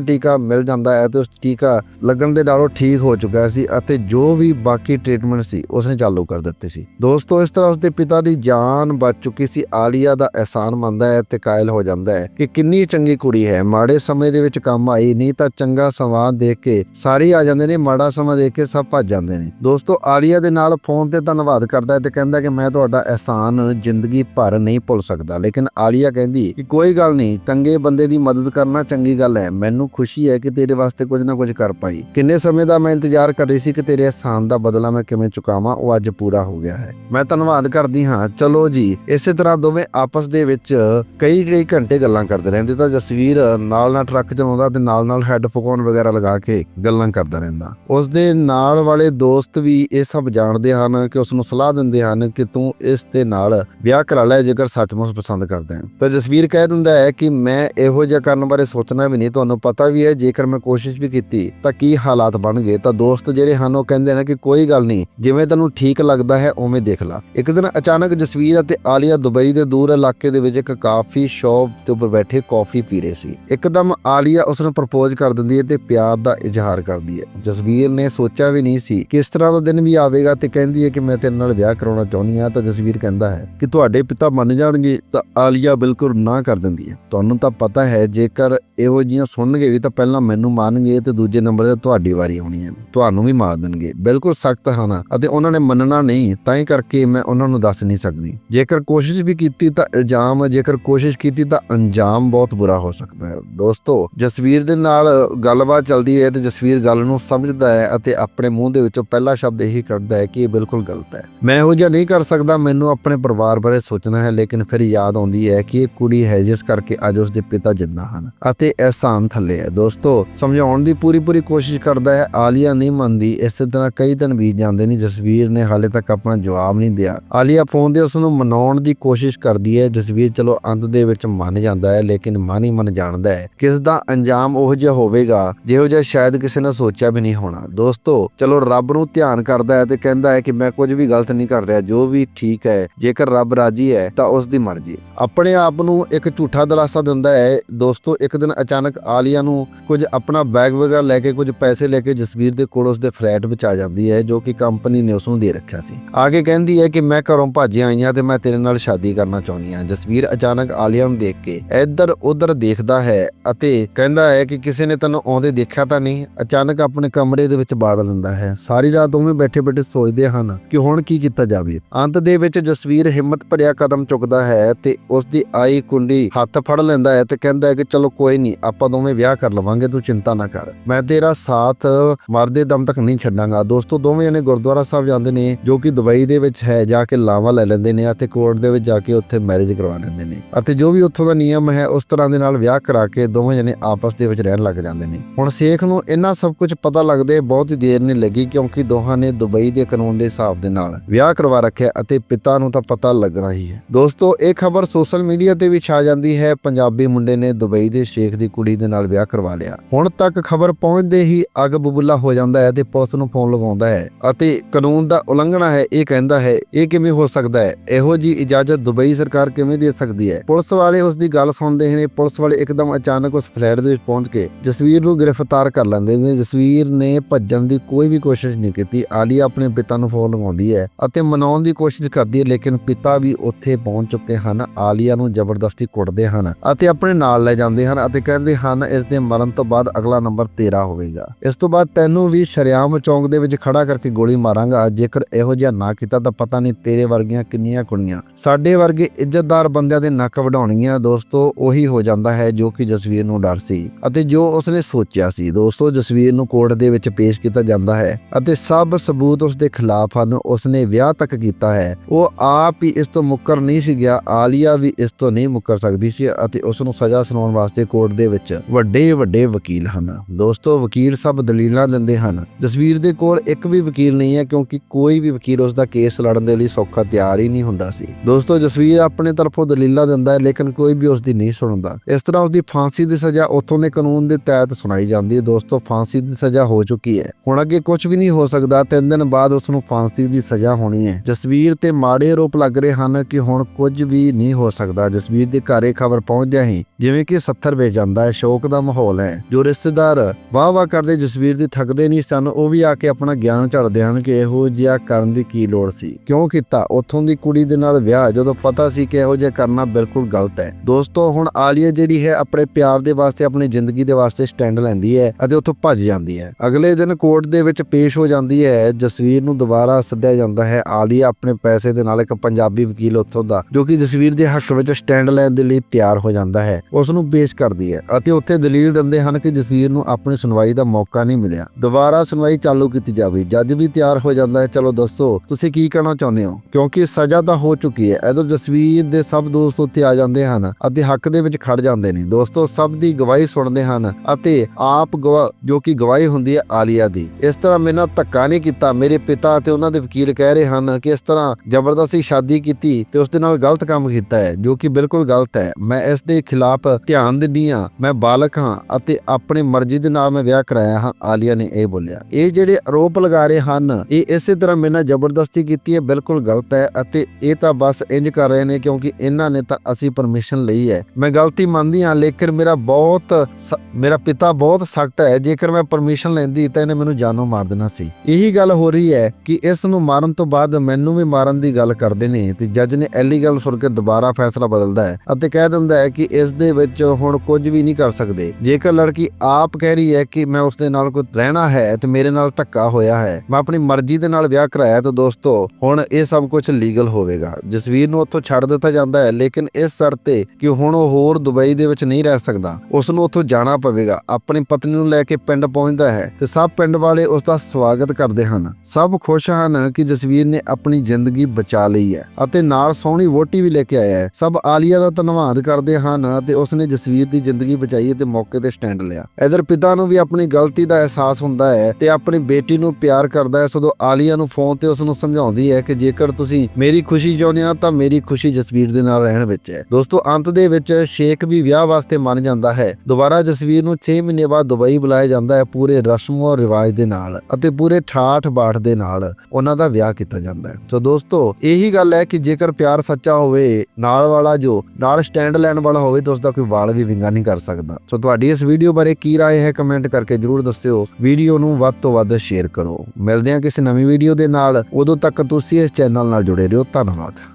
ਟੀਕਾ ਮਿਲ ਜਾਂਦਾ ਹੈ ਤੇ ਉਸ ਟੀਕਾ ਲੱਗਣ ਦੇ ਨਾਲੋਂ ਠੀਕ ਹੋ ਚੁੱਕਾ ਸੀ ਅਤੇ ਜੋ ਵੀ ਬਾਕੀ ਟ੍ਰੀਟਮੈਂਟ ਸੀ, ਉਸਨੇ ਚਾਲੂ ਕਰ ਦਿੱਤੇ ਸੀ। ਦੋਸਤੋ, ਇਸ ਤਰ੍ਹਾਂ ਉਸਦੇ ਪਿਤਾ ਦੀ ਜਾਨ ਬਚ ਚੁੱਕੀ ਸੀ, ਆਲੀਆ ਦਾ ਅਹਿਸਾਨ ਮੰਨਦਾ ਹੈ ਤੇ ਕਾਇਲ ਹੋ ਜਾਂਦਾ ਹੈ ਕਿ ਕਿੰਨੀ ਚੰਗੀ ਕੁੜੀ ਹੈ। ਮਾੜੇ ਸਮੇਂ ਦੇ ਵਿੱਚ ਕੰਮ ਆਈ, ਨਹੀਂ ਤਾਂ ਚੰਗਾ ਸਮਾਂ ਦੇਖ ਕੇ ਸਾਰੇ ਆ ਜਾਂਦੇ ਨੇ, ਮਾੜਾ ਸਮਾਂ ਦੇਖ ਕੇ ਸਭ ਭੱਜ ਜਾਂਦੇ ਨੇ। ਦੋਸਤੋ, ਆਲੀਆ ਦੇ ਨਾਲ ਫੋਨ ਤੇ ਧੰਨਵਾਦ ਕਰਦਾ ਹੈ ਤੇ ਕਹਿੰਦਾ ਕਿ ਮੈਂ ਤੁਹਾਡਾ ਅਹਿਸਾਨ ਜ਼ਿੰਦਗੀ ਭਰ ਨਹੀਂ ਭੁੱਲ ਸਕਦਾ। ਲੇਕਿਨ ਆਲੀਆ ਕਹਿੰਦੀ ਕਿ ਕੋਈ ਗੱਲ ਨਹੀਂ, ਚੰਗੇ ਬੰਦੇ ਦੀ ਮਦਦ ਕਰਨਾ ਚੰਗੀ ਗੱਲ ਹੈ। ਮੈਨੂੰ ਖੁਸ਼ੀ ਹੈ ਕਿ ਤੇਰੇ ਵਾਸਤੇ ਕੁਝ ਨਾ ਕੁਝ ਕਰ ਪਾਈ। ਕਿੰਨੇ ਸਮੇਂ ਦਾ ਮੈਂ ਇੰਤਜ਼ਾਰ ਕਰ ਰਹੀ ਸੀ ਕਿ ਤੇਰੇ ਅਹਿਸਾਨ ਦਾ ਬਦਲਾ ਮੈਂ ਕਿਵੇਂ ਚੁਕਾਵਾਂ, ਉਹ ਅੱਜ ਪੂਰਾ ਹੋ ਗਿਆ ਹੈ। ਮੈਂ ਧੰਨਵਾਦ ਕਰਦੀ ਹਾਂ, ਚਲੋ ਜੀ। ਇਸੇ ਤਰ੍ਹਾਂ ਦੋਵੇਂ ਆਪਸ ਦੇ ਵਿੱਚ ਕਈ ਕਈ ਘੰਟੇ ਗੱਲਾਂ ਕਰਦੇ ਰਹਿੰਦੇ ਤਾਂ ਜਸਵੀਰ ਨਾਲ ਨਾਲ ਟਰੱਕ ਚਲਾਉਂਦਾ ਤੇ ਨਾਲ ਨਾਲ ਹੈੱਡਫੋਨ ਵਗੈਰਾ ਲਗਾ ਕੇ ਗੱਲਾਂ ਕਰਦਾ ਰਹਿੰਦਾ। ਉਸ ਦੇ ਨਾਲ ਵਾਲੇ ਦੋਸਤ ਵੀ ਇਹ ਸਭ ਜਾਣਦੇ ਹਨ ਕਿ ਉਸ ਨੂੰ ਸਲਾਹ ਦਿੰਦੇ ਹਨ ਕਿ ਤੂੰ ਇਸ ਦੇ ਨਾਲ ਵਿਆਹ ਕਰਾ ਲੈ ਜੇਕਰ ਸੱਚਮੁੱਚ ਪਸੰਦ ਕਰਦਾ ਹੈ। ਤਾਂ ਜਸਵੀਰ ਕਹਿ ਦਿੰਦਾ ਹੈ ਕਿ ਮੈਂ ਇਹੋ ਜਿਹਾ ਕਰਨ ਬਾਰੇ ਸੋਚਣਾ ਵੀ ਨਹੀਂ, ਤੁਹਾਨੂੰ ਪਤਾ ਵੀ ਹੈ, ਜੇਕਰ ਮੈਂ ਕੋਸ਼ਿਸ਼ ਵੀ ਕੀਤੀ ਤਾਂ ਕੀ ਹਾਲਾਤ ਬਣ ਗਏ। ਤਾਂ ਦੋਸਤ ਜਿਹੜੇ ਹਨ ਉਹ ਕਹਿੰਦੇ ਨੇ ਕਿ ਕੋਈ ਗੱਲ ਨਹੀਂ, ਜਿਵੇਂ ਤੈਨੂੰ ਠੀਕ ਲੱਗਦਾ ਹੈ ਉਵੇਂ ਦੇਖ ਲੈ। ਇੱਕ ਦਿਨ ਅਚਾਨਕ ਅਚਾਨਕ ਜਸਵੀਰ ਅਤੇ ਆਲੀਆ ਦੁਬਈ ਦੇ ਦੂਰ ਇਲਾਕੇ ਦੇ ਵਿੱਚ ਇੱਕ ਕਾਫੀ ਸ਼ਾਪ ਤੇ ਉੱਪਰ ਬੈਠੇ ਕਾਫੀ ਪੀ ਰਹੇ ਸੀ। ਇੱਕਦਮ ਆਲੀਆ ਉਸ ਨੂੰ ਪ੍ਰਪੋਜ਼ ਕਰ ਦਿੰਦੀ ਹੈ ਤੇ ਪਿਆਰ ਦਾ ਇਜ਼ਹਾਰ ਕਰਦੀ ਹੈ। ਜਸਵੀਰ ਨੇ ਸੋਚਿਆ ਵੀ ਨਹੀਂ ਸੀ ਕਿ ਇਸ ਤਰ੍ਹਾਂ ਦਾ ਦਿਨ ਵੀ ਆਵੇਗਾ ਤੇ ਕਹਿੰਦੀ ਹੈ ਕਿ ਮੈਂ ਤੇਰੇ ਨਾਲ ਵਿਆਹ ਕਰਾਉਣਾ ਚਾਹੁੰਦੀ ਹਾਂ ਤਾਂ ਜਸਵੀਰ ਕਹਿੰਦਾ ਹੈ ਕਿ ਤੁਹਾਡੇ ਪਿਤਾ ਮੰਨ ਜਾਣਗੇ ਤਾਂ ਆਲੀਆ ਬਿਲਕੁਲ ਨਾ ਕਰ ਦਿੰਦੀ ਹੈ। ਤੁਹਾਨੂੰ ਤਾਂ ਪਤਾ ਹੈ, ਜੇਕਰ ਇਹੋ ਜੀਆਂ ਸੁਣਨਗੇ ਵੀ ਤਾਂ ਪਹਿਲਾਂ ਮੈਨੂੰ ਮਾਰਨਗੇ ਤੇ ਦੂਜੇ ਨੰਬਰ ਤੇ ਤੁਹਾਡੀ ਵਾਰੀ ਆਉਣੀ ਹੈ। ਤੁਹਾਨੂੰ ਵੀ ਮਾਰ ਦੇਣਗੇ। ਬਿਲਕੁਲ ਸਖਤ ਹਨ ਅਤੇ ਉਹਨਾਂ ਨੇ ਮੰਨਣਾ ਨਹੀਂ। ਤਾਂ ਹੀ ਕਰਕੇ ਮੈਂ ਉਹਨਾਂ ਨੂੰ ਦੱਸ ਨਹੀਂ ਸਕਦੀ। ਜੇਕਰ ਕੋਸ਼ਿਸ਼ ਵੀ ਕੀਤੀ ਤਾਂ ਇਲਜ਼ਾਮ, ਜੇਕਰ ਕੋਸ਼ਿਸ਼ ਕੀਤੀ ਤਾਂ ਅੰਜਾਮ ਬਹੁਤ ਬੁਰਾ ਹੋ ਸਕਦਾ ਹੈ। ਦੋਸਤੋ, ਜਸਵੀਰ ਦੇ ਨਾਲ ਗੱਲਬਾਤ ਚੱਲਦੀ ਹੈ ਤੇ ਜਸਵੀਰ ਗੱਲ ਨੂੰ ਸਮਝਦਾ ਹੈ ਅਤੇ ਆਪਣੇ ਮੂੰਹ ਦੇ ਵਿੱਚੋਂ ਪਹਿਲਾ ਸ਼ਬਦ ਇਹੀ ਕੱਢਦਾ ਹੈ ਕਿ ਇਹ ਬਿਲਕੁਲ ਗਲਤ ਹੈ। ਮੈਂ ਇਹੋ ਜਿਹਾ ਨਹੀਂ ਕਰ ਸਕਦਾ, ਮੈਨੂੰ ਆਪਣੇ ਪਰਿਵਾਰ ਬਾਰੇ ਸੋਚਣਾ ਹੈ, ਲੇਕਿਨ ਫਿਰ ਯਾਦ ਆਉਂਦੀ ਹੈ ਕਿ ਇਹ ਕੁੜੀ ਹੈ, ਜਿਸ ਕਰਕੇ ਅੱਜ ਉਸ ਦੇ ਪਿਤਾ ਜਿੰਦਾ ਹਨ ਅਤੇ ਅਹਿਸਾਨ ਥੱਲੇ ਹੈ। ਦੋਸਤੋ, ਸਮਝਾਉਣ ਦੀ ਪੂਰੀ ਪੂਰੀ ਕੋਸ਼ਿਸ਼ ਕਰਦਾ ਹੈ, ਆਲੀਆ ਨਹੀਂ ਮੰਨਦੀ, ਇਸੇ ਤਰ੍ਹਾਂ ਕਈ ਦਿਨ ਬੀਤ ਜਾਂਦੇ ਨੇ, ਜਸਵੀਰ ਨੇ ਹਾਲੇ ਤੱਕ ਆਪਣਾ ਜਵਾਬ ਨਹੀਂ ਦਿਆ। ਆਲੀਆ ਫੋਨ ਤੇ ਉਸ ਨੂੰ ਮਨਾਉਣ ਦੀ ਕੋਸ਼ਿਸ਼ ਕਰਦੀ ਹੈ ਜਸਵੀਰ ਚਲੋ ਅੰਤ ਦੇ ਵਿੱਚ ਮੰਨ ਜਾਂਦਾ ਹੈ, ਲੇਕਿਨ ਮਨ ਹੀ ਮਨ ਜਾਣਦਾ ਹੈ। ਕਿਸ ਦਾ ਅੰਜਾਮ ਉਹ ਜਿਹਾ ਹੋਵੇਗਾ, ਜਿਹੋ ਜਿਹਾ ਸ਼ਾਇਦ ਕਿਸੇ ਨੇ ਸੋਚਿਆ ਵੀ ਨਹੀਂ ਹੋਣਾ। ਦੋਸਤੋ, ਚਲੋ ਰੱਬ ਨੂੰ ਧਿਆਨ ਕਰਦਾ ਹੈ ਤੇ ਕਹਿੰਦਾ ਹੈ ਕਿ ਮੈਂ ਕੁਝ ਵੀ ਗਲਤ ਨਹੀਂ ਕਰ ਰਿਹਾ, ਜੋ ਵੀ ਠੀਕ ਹੈ, ਜੇਕਰ ਰੱਬ ਰਾਜੀ ਹੈ, ਤਾਂ ਉਸ ਦੀ ਮਰਜ਼ੀ ਆਪਣੇ ਆਪ ਨੂੰ ਇੱਕ ਝੂਠਾ ਦਿਲਾਸਾ ਦਿੰਦਾ ਹੈ। ਦੋਸਤੋ, ਇੱਕ ਦਿਨ ਅਚਾਨਕ ਆਲੀਆ ਨੂੰ ਕੁਝ ਆਪਣਾ ਬੈਗ ਵਗੈਰਾ ਲੈ ਕੇ ਕੁਝ ਪੈਸੇ ਲੈ ਕੇ ਜਸਵੀਰ ਦੇ ਕੋਲ ਉਸ ਦੇ ਫਲੈਟ ਵਿੱਚ ਆ ਜਾਂਦੀ ਹੈ, ਜੋ ਕਿ ਕੰਪਨੀ ਨੇ ਉਸ ਨੂੰ ਦੇ ਰੱਖਿਆ ਸੀ। ਆਗੇ ਕਹਿੰਦੀ ਹੈ ਕਿ ਮੈਂ ਘਰੋਂ ਭੱਜ ਆਈਆਂ ਤੇ ਮੈਂ ਤੇਰੇ ਨਾਲ ਸ਼ਾਦੀ ਕਰਨਾ ਚਾਹੁੰਦੀ ਹਾਂ। ਜਸਵੀਰ ਅਚਾਨਕ ਆਲੀਆ ਨੂੰ ਦੇਖ ਕੇ ਇੱਧਰ ਉੱਧਰ ਦੇਖਦਾ ਹੈ ਅਤੇ ਕਹਿੰਦਾ ਹੈ ਕਿ ਕਿਸੇ ਨੇ ਤੈਨੂੰ ਆਉਂਦੇ ਦੇਖਿਆ ਤਾਂ ਨਹੀਂ। ਅਚਾਨਕ ਆਪਣੇ ਕਮਰੇ ਦੇ ਵਿੱਚ ਬਾੜ ਲੈਂਦਾ ਹੈ। ਸਾਰੀ ਰਾਤ ਦੋਵੇਂ ਬੈਠੇ ਬੈਠੇ ਸੋਚਦੇ ਹਨ ਕਿ ਹੁਣ ਕੀ ਕੀਤਾ ਜਾਵੇ। ਅੰਤ ਦੇ ਵਿੱਚ ਜਸਵੀਰ ਹਿੰਮਤ ਭਰਿਆ ਕਦਮ ਚੁੱਕਦਾ ਹੈ ਤੇ ਉਸ ਦੀ ਆਈ ਕੁੰਡੀ ਹੱਥ ਫੜ ਲੈਂਦਾ ਹੈ ਤੇ ਕਹਿੰਦਾ ਹੈ ਕਿ ਚਲੋ ਕੋਈ ਨਹੀਂ, ਆਪਾਂ ਦੋਵੇਂ ਵਿਆਹ ਕਰ ਲਵਾਂਗੇ, ਤੂੰ ਚਿੰਤਾ ਨਾ ਕਰ। ਮੈਂ ਤੇਰਾ ਸਾਥ ਮਰਦੇ ਦਮ ਤੱਕ ਨਹੀਂ ਛੱਡਾਂਗਾ। ਦੋਸਤੋ, ਦੋਵੇਂ ਜਣੇ ਗੁਰਦੁਆਰਾ ਸਾਹਿਬ ਜਾਂਦੇ ਨੇ, ਜੋ ਕਿ ਦੁਬਈ ਦੇ ਵਿੱਚ ਹੈ, ਜਾ ਕੇ ਲਾਵਾ। ਲੈ ਲੈਂਦੇ ਨੇ ਅਤੇ ਕੋਰਟ ਦੇ ਵਿੱਚ ਜਾ ਕੇ ਉੱਥੇ ਮੈਰਿਜ ਕਰਵਾ ਲੈਂਦੇ ਨੇ ਅਤੇ ਜੋ ਵੀ ਉੱਥੋਂ ਦਾ ਨਿਯਮ ਹੈ, ਉਸ ਤਰ੍ਹਾਂ ਦੇ ਨਾਲ ਵਿਆਹ ਕਰਾ ਕੇ ਦੋਵੇਂ ਜਣੇ ਆਪਸ ਦੇ ਵਿੱਚ ਰਹਿਣ ਲੱਗ ਜਾਂਦੇ ਨੇ। ਹੁਣ ਸ਼ੇਖ ਨੂੰ ਇਹਨਾਂ ਸਭ ਕੁਝ ਪਤਾ ਲੱਗਦੇ ਬਹੁਤ ਹੀ ਦੇਰ ਨਹੀਂ ਲੱਗੀ ਕਿਉਂਕਿ ਦੋਹਾਂ ਨੇ ਦੁਬਈ ਦੇ ਕਾਨੂੰਨ ਦੇ ਹਿਸਾਬ ਦੇ ਨਾਲ ਵਿਆਹ ਕਰਵਾ ਰੱਖਿਆ ਅਤੇ ਪਿਤਾ ਨੂੰ ਤਾਂ ਪਤਾ ਲੱਗਣਾ ਹੀ ਹੈ। ਦੋਸਤੋ, ਇਹ ਖਬਰ ਸੋਸ਼ਲ ਮੀਡੀਆ ਤੇ ਵੀ ਛਾ ਜਾਂਦੀ ਹੈ। ਪੰਜਾਬੀ ਮੁੰਡੇ ਨੇ ਦੁਬਈ ਦੇ ਸ਼ੇਖ ਦੀ ਕੁੜੀ ਦੇ ਨਾਲ ਵਿਆਹ ਕਰਵਾ ਲਿਆ। ਹੁਣ ਤੱਕ ਖਬਰ ਪਹੁੰਚਦੇ ਹੀ ਅੱਗ ਬਬੂਲਾ ਹੋ ਜਾਂਦਾ ਹੈ ਤੇ ਪੁਲਿਸ ਨੂੰ ਫੋਨ ਲਗਾਉਂਦਾ ਹੈ ਅਤੇ ਕਾਨੂੰਨ ਦਾ ਉਲੰਘਣਾ ਹੈ। ਇਹ ਕਹਿੰਦਾ ਹੈ, ਇਹ ਕਿਵੇਂ ਹੋ ਸਕਦਾ ਹੈ। ਇਹੋ ਜੀ ਇਜਾਜ਼ਤ ਦੁਬਈ ਸਰਕਾਰ ਕਿਵੇਂ ਦੇ ਸਕਦੀ ਹੈ? ਪੁਲਿਸ ਵਾਲੇ ਉਸ ਦੀ ਗੱਲ ਸੁਣਦੇ ਨੇ, ਪੁਲਿਸ ਵਾਲੇ ਇੱਕਦਮ ਅਚਾਨਕ ਉਸ ਫਲੈਟ ਦੇ ਵਿੱਚ ਪਹੁੰਚ ਕੇ ਜਸਵੀਰ ਨੂੰ ਗ੍ਰਿਫਤਾਰ ਕਰ ਲੈਂਦੇ ਨੇ। ਜਸਵੀਰ ਨੇ ਭੱਜਣ ਦੀ ਕੋਈ ਵੀ ਕੋਸ਼ਿਸ਼ ਨਹੀਂ ਕੀਤੀ। ਆਲੀਆ ਆਪਣੇ ਪਿਤਾ ਨੂੰ ਫੋਨ ਲਗਾਉਂਦੀ ਹੈ ਅਤੇ ਮਨਾਉਣ ਦੀ ਕੋਸ਼ਿਸ਼ ਕਰਦੀ ਹੈ, ਲੇਕਿਨ ਪਿਤਾ ਵੀ ਉੱਥੇ ਪਹੁੰਚ ਚੁੱਕੇ ਹਨ। ਆਲੀਆ ਨੂੰ ਜ਼ਬਰਦਸਤੀ ਕੁੱਟਦੇ ਹਨ ਅਤੇ ਆਪਣੇ ਨਾਲ ਲੈ ਜਾਂਦੇ ਹਨ ਅਤੇ ਕਹਿੰਦੇ ਹਨ, ਇਸ ਦੇ ਮਰਨ ਤੋਂ ਬਾਅਦ ਅਗਲਾ ਨੰਬਰ ਤੇਰਾ ਹੋਵੇਗਾ। ਇਸ ਤੋਂ ਬਾਅਦ ਤੈਨੂੰ ਵੀ ਸ਼ਰਿਆਮ ਚੌਂਕ ਦੇ ਵਿੱਚ ਖੜਾ ਕਰਕੇ ਗੋਲੀ ਮਾਰਾਂਗਾ। ਜੇਕਰ ਇਹੋ ਜਿਹਾ ਨਾ ਕੀਤਾ ਤਾਂ ਪਤਾ ਨਹੀਂ ਤੇਰੇ ਵਰਗੀਆਂ ਕਿੰਨੀਆਂ ਕੁੜੀਆਂ। ਸਾਡੇ ਵਰਗੇ ਇੱਜ਼ਤਦਾਰ ਬੰਦਿਆਂ ਦੇ ਨੱਕ ਵਢਾਉਣੀਆਂ ਦੋਸਤੋ ਉਹੀ ਹੋ ਜਾਂਦਾ ਹੈ ਜੋ ਕਿ ਜਸਵੀਰ ਨੂੰ ਡਰ ਸੀ ਅਤੇ ਜੋ ਉਸਨੇ ਸੋਚਿਆ ਸੀ। ਦੋਸਤੋ ਜਸਵੀਰ ਨੂੰ ਕੋਰਟ ਦੇ ਵਿੱਚ ਪੇਸ਼ ਕੀਤਾ ਜਾਂਦਾ ਹੈ ਅਤੇ ਸਭ ਸਬੂਤ ਉਸ ਦੇ ਖਿਲਾਫ ਹਨ। ਉਸਨੇ ਵਿਆਹ ਤੱਕ ਕੀਤਾ ਹੈ। ਉਹ ਆਪ ਹੀ ਇਸ ਤੋਂ ਮੁੱਕਰ ਨਹੀਂ ਸੀ ਗਿਆ। ਆਲੀਆ ਵੀ ਇਸ ਤੋਂ ਨਹੀਂ ਮੁੱਕਰ ਸਕਦੀ ਸੀ ਅਤੇ ਉਸ ਨੂੰ ਸਜ਼ਾ ਸੁਣਾਉਣ ਵਾਸਤੇ ਕੋਰਟ ਦੇ ਵਿੱਚ ਵੱਡੇ ਵੱਡੇ ਵਕੀਲ ਹਨ। ਦੋਸਤੋ ਵਕੀਲ ਸਭ ਦਲੀਲਾਂ ਦਿੰਦੇ ਹਨ। ਜਸਵੀਰ ਦੇ ਕੋਲ ਇੱਕ ਵੀ ਵਕੀਲ ਨਹੀਂ ਹੈ ਕਿਉਂਕਿ ਕੋਈ ਵੀ ਵਕੀਲ ਉਸ ਦਾ ਕੇਸ ਲੜਨ ਦੇ ਲਈ ਸੌਖਾ ਤਿਆਰ ਹੀ ਨਹੀਂ ਹੁੰਦਾ ਸੀ। ਦੋਸਤੋ, ਜਸਵੀਰ ਆਪਣੇ ਤਰਫੋਂ ਦਲੀਲਾਂ ਦਿੰਦਾ ਹੈ, ਲੇਕਿਨ ਕੋਈ ਵੀ ਉਸ ਦੀ ਨਹੀਂ ਸੁਣਦਾ। ਇਸ ਤਰ੍ਹਾਂ ਉਸ ਦੀ ਫਾਂਸੀ ਦੀ ਸਜ਼ਾ ਉੱਥੋਂ ਦੇ ਕਾਨੂੰਨ ਦੇ ਤਹਿਤ ਸੁਣਾਈ ਜਾਂਦੀ ਹੈ। ਦੋਸਤੋ, ਫਾਂਸੀ ਦੀ ਸਜ਼ਾ ਹੋ ਚੁੱਕੀ ਹੈ। ਹੁਣ ਅੱਗੇ ਕੁਝ ਵੀ ਨਹੀਂ ਹੋ ਸਕਦਾ। ਤਿੰਨ ਦਿਨ ਬਾਅਦ ਉਸ ਨੂੰ ਫਾਂਸੀ ਦੀ ਸਜ਼ਾ ਹੋਣੀ ਹੈ। ਜਸਵੀਰ ਤੇ ਮਾੜੇ ਆਰੋਪ ਲੱਗ ਰਹੇ ਹਨ ਕਿ ਹੁਣ ਕੁਝ ਵੀ ਨਹੀਂ ਹੋ ਸਕਦਾ। ਜਸਵੀਰ ਦੇ ਘਰੇ ਖਬਰ ਪਹੁੰਚਦਿਆਂ ਹੀ ਜਿਵੇਂ ਕਿ 70 ਵੇ ਜਾਂਦਾ ਹੈ, ਸ਼ੋਕ ਦਾ ਮਾਹੌਲ ਹੈ। ਜੋ ਰਿਸ਼ਤੇਦਾਰ ਵਾਹ ਵਾਹ ਕਰਦੇ ਜਸਵੀਰ ਦੀ ਥੱਕਦੇ ਨਹੀਂ ਸਨ, ਉਹ ਵੀ ਆ ਕੇ ਆਪਣਾ ਗਿਆਨ ਝੜਦੇ ਹਨ ਕਿ ਇਹੋ ਜਿਹਾ ਕਰਨ ਦੀ ਕੀ ਲੋੜ ਸੀ। ਕਿਉਂ ਕੀਤਾ? ਉੱਥੋਂ ਦੀ ਕੁੜੀ ਦੇ ਨਾਲ ਵਿਆਹ, ਜਦੋਂ ਪਤਾ ਸੀ ਕਿ ਇਹੋ ਜਿਹਾ ਕਰਨਾ ਬਿਲਕੁਲ ਗਲਤ ਹੈ। ਦੋਸਤੋ, ਹੁਣ ਆਲੀਆ ਜਿਹੜੀ ਹੈ, ਆਪਣੇ ਪਿਆਰ ਦੇ ਵਾਸਤੇ, ਆਪਣੀ ਜ਼ਿੰਦਗੀ ਦੇ ਵਾਸਤੇ ਸਟੈਂਡ ਲੈਂਦੀ ਹੈ ਅਤੇ ਉੱਥੋਂ ਭੱਜ ਜਾਂਦੀ ਹੈ। ਅਗਲੇ ਦਿਨ ਕੋਰਟ ਦੇ ਵਿੱਚ ਪੇਸ਼ ਹੋ ਜਾਂਦੀ ਹੈ, ਜਸਵੀਰ ਨੂੰ ਦੁਬਾਰਾ ਸੱਦਿਆ ਜਾਂਦਾ ਹੈ। ਆਲੀਆ ਆਪਣੇ ਪੈਸੇ ਦੇ ਨਾਲ ਇੱਕ ਪੰਜਾਬੀ ਵਕੀਲ ਉੱਥੋਂ ਦਾ, ਜੋ ਕਿ ਜਸਵੀਰ ਦੇ ਹੱਕ ਵਿੱਚ ਸਟੈਂਡ ਲੈਣ ਦੇ ਲਈ ਤਿਆਰ ਹੋ ਜਾਂਦਾ ਹੈ। ਉਸ ਨੂੰ ਪੇਸ਼ ਕਰਦੀ ਹੈ ਅਤੇ ਉੱਥੇ ਦਲੀਲ ਦਿੰਦੇ ਹਨ ਕਿ ਜਸਵੀਰ ਨੂੰ ਆਪਣੀ ਸੁਣਵਾਈ ਦਾ ਮੌਕਾ ਨਹੀਂ ਮਿਲਿਆ। ਦੁਬਾਰਾ ਸੁਣਵਾਈ ਚਾਲੂ ਕੀਤੀ ਜਾਵੇ। ਜੱਜ ਵੀ ਤਿਆਰ ਹੋ ਜਾਂਦਾ ਹੈ। ਚਲੋ ਦੱਸੋ ਤੁਸੀਂ ਕੀ ਕਹਿਣਾ ਚਾਹੁੰਦੇ ਹੋ? ਕਿਉਂਕਿ ਸਜ਼ਾ ਤਾਂ ਹੋ ਚੁੱਕੀ ਹੈ। ਇਧਰ ਜਸਵੀਰ ਦੇ ਸਭ ਦੋਸਤ ਉੱਥੇ ਆ ਜਾਂਦੇ ਹਨ ਅਤੇ ਹੱਕ ਦੇ ਵਿੱਚ ਖੜ ਜਾਂਦੇ ਨੇ। ਦੋਸਤੋ, ਸਭ ਦੀ ਗਵਾਹੀ ਸੁਣਦੇ ਹਨ ਅਤੇ ਆਪ ਗਵਾ, ਜੋ ਕਿ ਗਵਾਹੀ ਹੁੰਦੀ ਹੈ ਆਲੀਆ ਦੀ। ਇਸ ਤਰ੍ਹਾਂ ਮੇਰੇ ਨਾਲ ਧੱਕਾ ਨਹੀਂ ਕੀਤਾ। ਮੇਰੇ ਪਿਤਾ ਅਤੇ ਉਹਨਾਂ ਦੇ ਵਕੀਲ ਕਹਿ ਰਹੇ ਹਨ ਕਿ ਇਸ ਤਰ੍ਹਾਂ ਜ਼ਬਰਦਸਤੀ ਸ਼ਾਦੀ ਕੀਤੀ ਤੇ ਉਸ ਦੇ ਨਾਲ ਗਲਤ ਕੰਮ ਕੀਤਾ ਹੈ, ਜੋ ਕਿ ਬਿਲਕੁਲ ਗਲਤ ਹੈ। ਮੈਂ ਇਸ ਦੇ ਖਿਲਾਫ ਧਿਆਨ ਦਿੰਦੀ ਹਾਂ। ਮੈਂ ਬਾਲਕ ਹਾਂ ਅਤੇ ਆਪਣੀ ਮਰਜ਼ੀ ਦੇ ਨਾਲ ਮੈਂ ਵਿਆਹ ਕਰਾਇਆ ਹਾਂ, ਆਲੀਆ ਨੇ ਇਹ ਬੋਲਿਆ। ਇਹ ਜਿਹੜੇ ਆਰੋਪ ਲਗਾ ਰਹੇ ਹਨ, ਇਹ ਇਸੇ ਤਰ੍ਹਾਂ ਮੇਰੇ ਨਾਲ ਜ਼ਬਰਦਸਤੀ ਕੀਤੀ ਹੈ, ਬਿਲਕੁਲ ਗਲਤ ਹੈ। ਅਤੇ ਇਹ ਤਾਂ ਬਸ ਇੰਜ ਕਰ ਰਹੇ ਨੇ ਕਿਉਂਕਿ ਇਹਨਾਂ ਨੇ ਤਾਂ ਅਸੀਂ ਪਰਮਿਸ਼ਨ ਲਈ ਹੈ। ਮੈਂ ਗਲਤੀ ਮੰਨਦੀ ਹਾਂ, ਲੇਕਿਨ ਮੇਰਾ ਬਹੁਤ ਮੇਰਾ ਪਿਤਾ ਬਹੁਤ ਸਖਤ ਹੈ। ਜੇਕਰ ਮੈਂ ਪਰਮਿਸ਼ਨ ਲੈਂਦੀ ਤਾਂ ਇਹਨੇ ਮੈਨੂੰ ਜਾਨੋਂ ਮਾਰ ਦੇਣਾ ਸੀ। ਇਹੀ ਗੱਲ ਹੋ ਰਹੀ ਹੈ ਕਿ ਇਸ ਨੂੰ ਮਾਰਨ ਤੋਂ ਬਾਅਦ ਮੈਨੂੰ ਵੀ ਮਾਰਨ ਦੀ ਗੱਲ ਕਰਦੇ ਨੇ ਤੇ ਜੱਜ ਨੇ ਐਲੀ ਗੱਲ ਸੁਣ ਕੇ ਦੁਬਾਰਾ ਫੈਸਲਾ ਬਦਲਦਾ ਹੈ ਅਤੇ ਕਹਿ ਦਿੰਦਾ ਹੈ ਕਿ ਇਸ ਦੇ ਵਿੱਚ ਹੁਣ ਕੁਝ ਵੀ ਨਹੀਂ ਕਰ ਸਕਦੇ। ਜੇਕਰ ਲੜਕੀ ਆਪ ਕਹਿ ਰਹੀ ਹੈ ਕਿ ਮੈਂ ਉਸ ਦੇ ਨਾਲ ਕੋਈ ਰਹਿਣਾ ਹੈ ਤੇ ਮੇਰੇ ਨਾਲ ਧੱਕਾ ਹੋਇਆ ਹੈ, ਮੈਂ ਆਪਣੀ ਮਰਜ਼ੀ ਦੇ ਨਾਲ ਵਿਆਹ ਕਰਾਇਆ ਤਾਂ ਦੋਸਤੋ, ਹੁਣ ਇਹ ਸਭ ਕੁਝ ਲੀਗਲ ਹੋਵੇਗਾ। ਜਸਵੀਰ ਨੂੰ ਉੱਥੋਂ ਛੱਡ ਦਿੱਤਾ ਜਾਂਦਾ ਹੈ, ਲੇਕਿਨ ਇਸ ਸ਼ਰਤ ਤੇ ਕਿ ਹੁਣ ਉਹ ਹੋਰ ਦੁਬਈ ਦੇ ਵਿੱਚ ਨਹੀਂ ਰਹਿ ਸਕਦਾ, ਉਸ ਨੂੰ ਉੱਥੋਂ ਜਾਣਾ ਪਵੇਗਾ। ਆਪਣੀ ਪਤਨੀ ਨੂੰ ਲੈ ਕੇ ਪਿੰਡ ਪਹੁੰਚਦਾ ਹੈ ਤੇ ਸਭ ਪਿੰਡ ਵਾਲੇ ਉਸ ਦਾ ਸਵਾਗਤ ਕਰਦੇ ਹਨ। ਸਭ ਖੁਸ਼ ਹਨ ਕਿ ਜਸਵੀਰ ਨੇ ਆਪਣੀ ਜ਼ਿੰਦਗੀ ਬਚਾ ਲਈ ਹੈ ਅਤੇ ਨਾਲ ਸੋਹਣੀ ਵੋਟੀ ਵੀ ਲੈ ਕੇ ਆਇਆ ਹੈ। ਸਭ ਆਲੀਆ ਦਾ ਧੰਨਵਾਦ ਕਰਦੇ ਹਨ ਤੇ ਉਸਨੇ ਜਸਵੀਰ ਦੀ ਜ਼ਿੰਦਗੀ ਬਚਾਈ ਤੇ ਮੌਕੇ ਤੇ ਸਟੈਂਡ ਲਿਆ। ਇਧਰ ਪਿਤਾ ਨੂੰ ਵੀ ਆਪਣੀ ਗਲਤੀ ਦਾ ਅਹਿਸਾਸ ਹੁੰਦਾ ਹੈ ਤੇ ਆਪਣੀ ਬੇਟੀ ਨੂੰ ਪਿਆਰ ਕਰਦਾ ਹੈ। ਸਦੋਂ ਆਲੀਆ ਨੂੰ ਫੋਨ ਤੇ ਉਸ ਨੂੰ ਸਮਝਾਉਂਦੀ ਹੈ ਕਿ ਜੇਕਰ ਤੁਸੀਂ ਮੇਰੀ ਖੁਸ਼ੀ ਚਾਹੁੰਦੇ ਹੋ ਤਾਂ ਮੇਰੀ ਖੁਸ਼ੀ ਜਸਵੀਰ ਦੇ ਨਾਲ ਰਹਿਣ ਵਿੱਚ ਹੈ ਦੋਸਤੋ ਅੰਤ ਦੇ ਵਿੱਚ ਸ਼ੇਖ ਵੀ ਵਿਆਹ ਵਾਸਤੇ ਮੰਨ ਜਾਂਦਾ ਹੈ ਦੁਬਾਰਾ ਜਸਵੀਰ ਨੂੰ 6 ਮਹੀਨੇ ਬਾਅਦ ਦੁਬਈ ਬੁਲਾਇਆ ਜਾਂਦਾ ਹੈ ਪੂਰੇ ਰਸਮੋ ਰਿਵਾਜ ਦੇ ਨਾਲ ਅਤੇ ਪੂਰੇ ਠਾਠ ਬਾਠ ਦੇ ਨਾਲ ਉਹਨਾਂ ਦਾ ਵਿਆਹ ਕੀਤਾ ਜਾਂਦਾ ਹੈ ਸੋ ਦੋਸਤੋ ਇਹੀ ਗੱਲ ਹੈ ਕਿ ਜੇਕਰ ਪਿਆਰ ਸੱਚਾ ਹੋਵੇ ਨਾਲ ਵਾਲਾ ਜੋ ਨਾਲ ਸਟੈਂਡ ਲੈਣ ਵਾਲਾ ਹੋਵੇ ਤਾਂ ਉਸ ਦਾ ਕੋਈ ਵਾਲ ਵੀ ਵਿੰਗਾ ਨਹੀਂ ਕਰ ਸਕਦਾ ਸੋ ਤੁਹਾਡੀ ਇਸ ਵੀਡੀਓ ਬਾਰੇ ਕੀ رائے ਹੈ ਕਮੈਂਟ ਕਰਕੇ ਜਰੂਰ ਦੱਸਿਓ ਵੀਡੀਓ ਨੂੰ ਵੱਧ ਤੋਂ ਵੱਧ ਸ਼ੇਅਰ ਕਰੋ ਮਿਲਦੇ ਹਾਂ ਕਿਸੇ ਨਵੀਂ ਵੀਡੀਓ ਦੇ ਨਾਲ ਉਦੋਂ ਤੱਕ ਤੁਸੀਂ ਇਸ ਚੈਨਲ ਨਾਲ ਜੁੜੇ ਰਹੋ ਧੰਨਵਾਦ।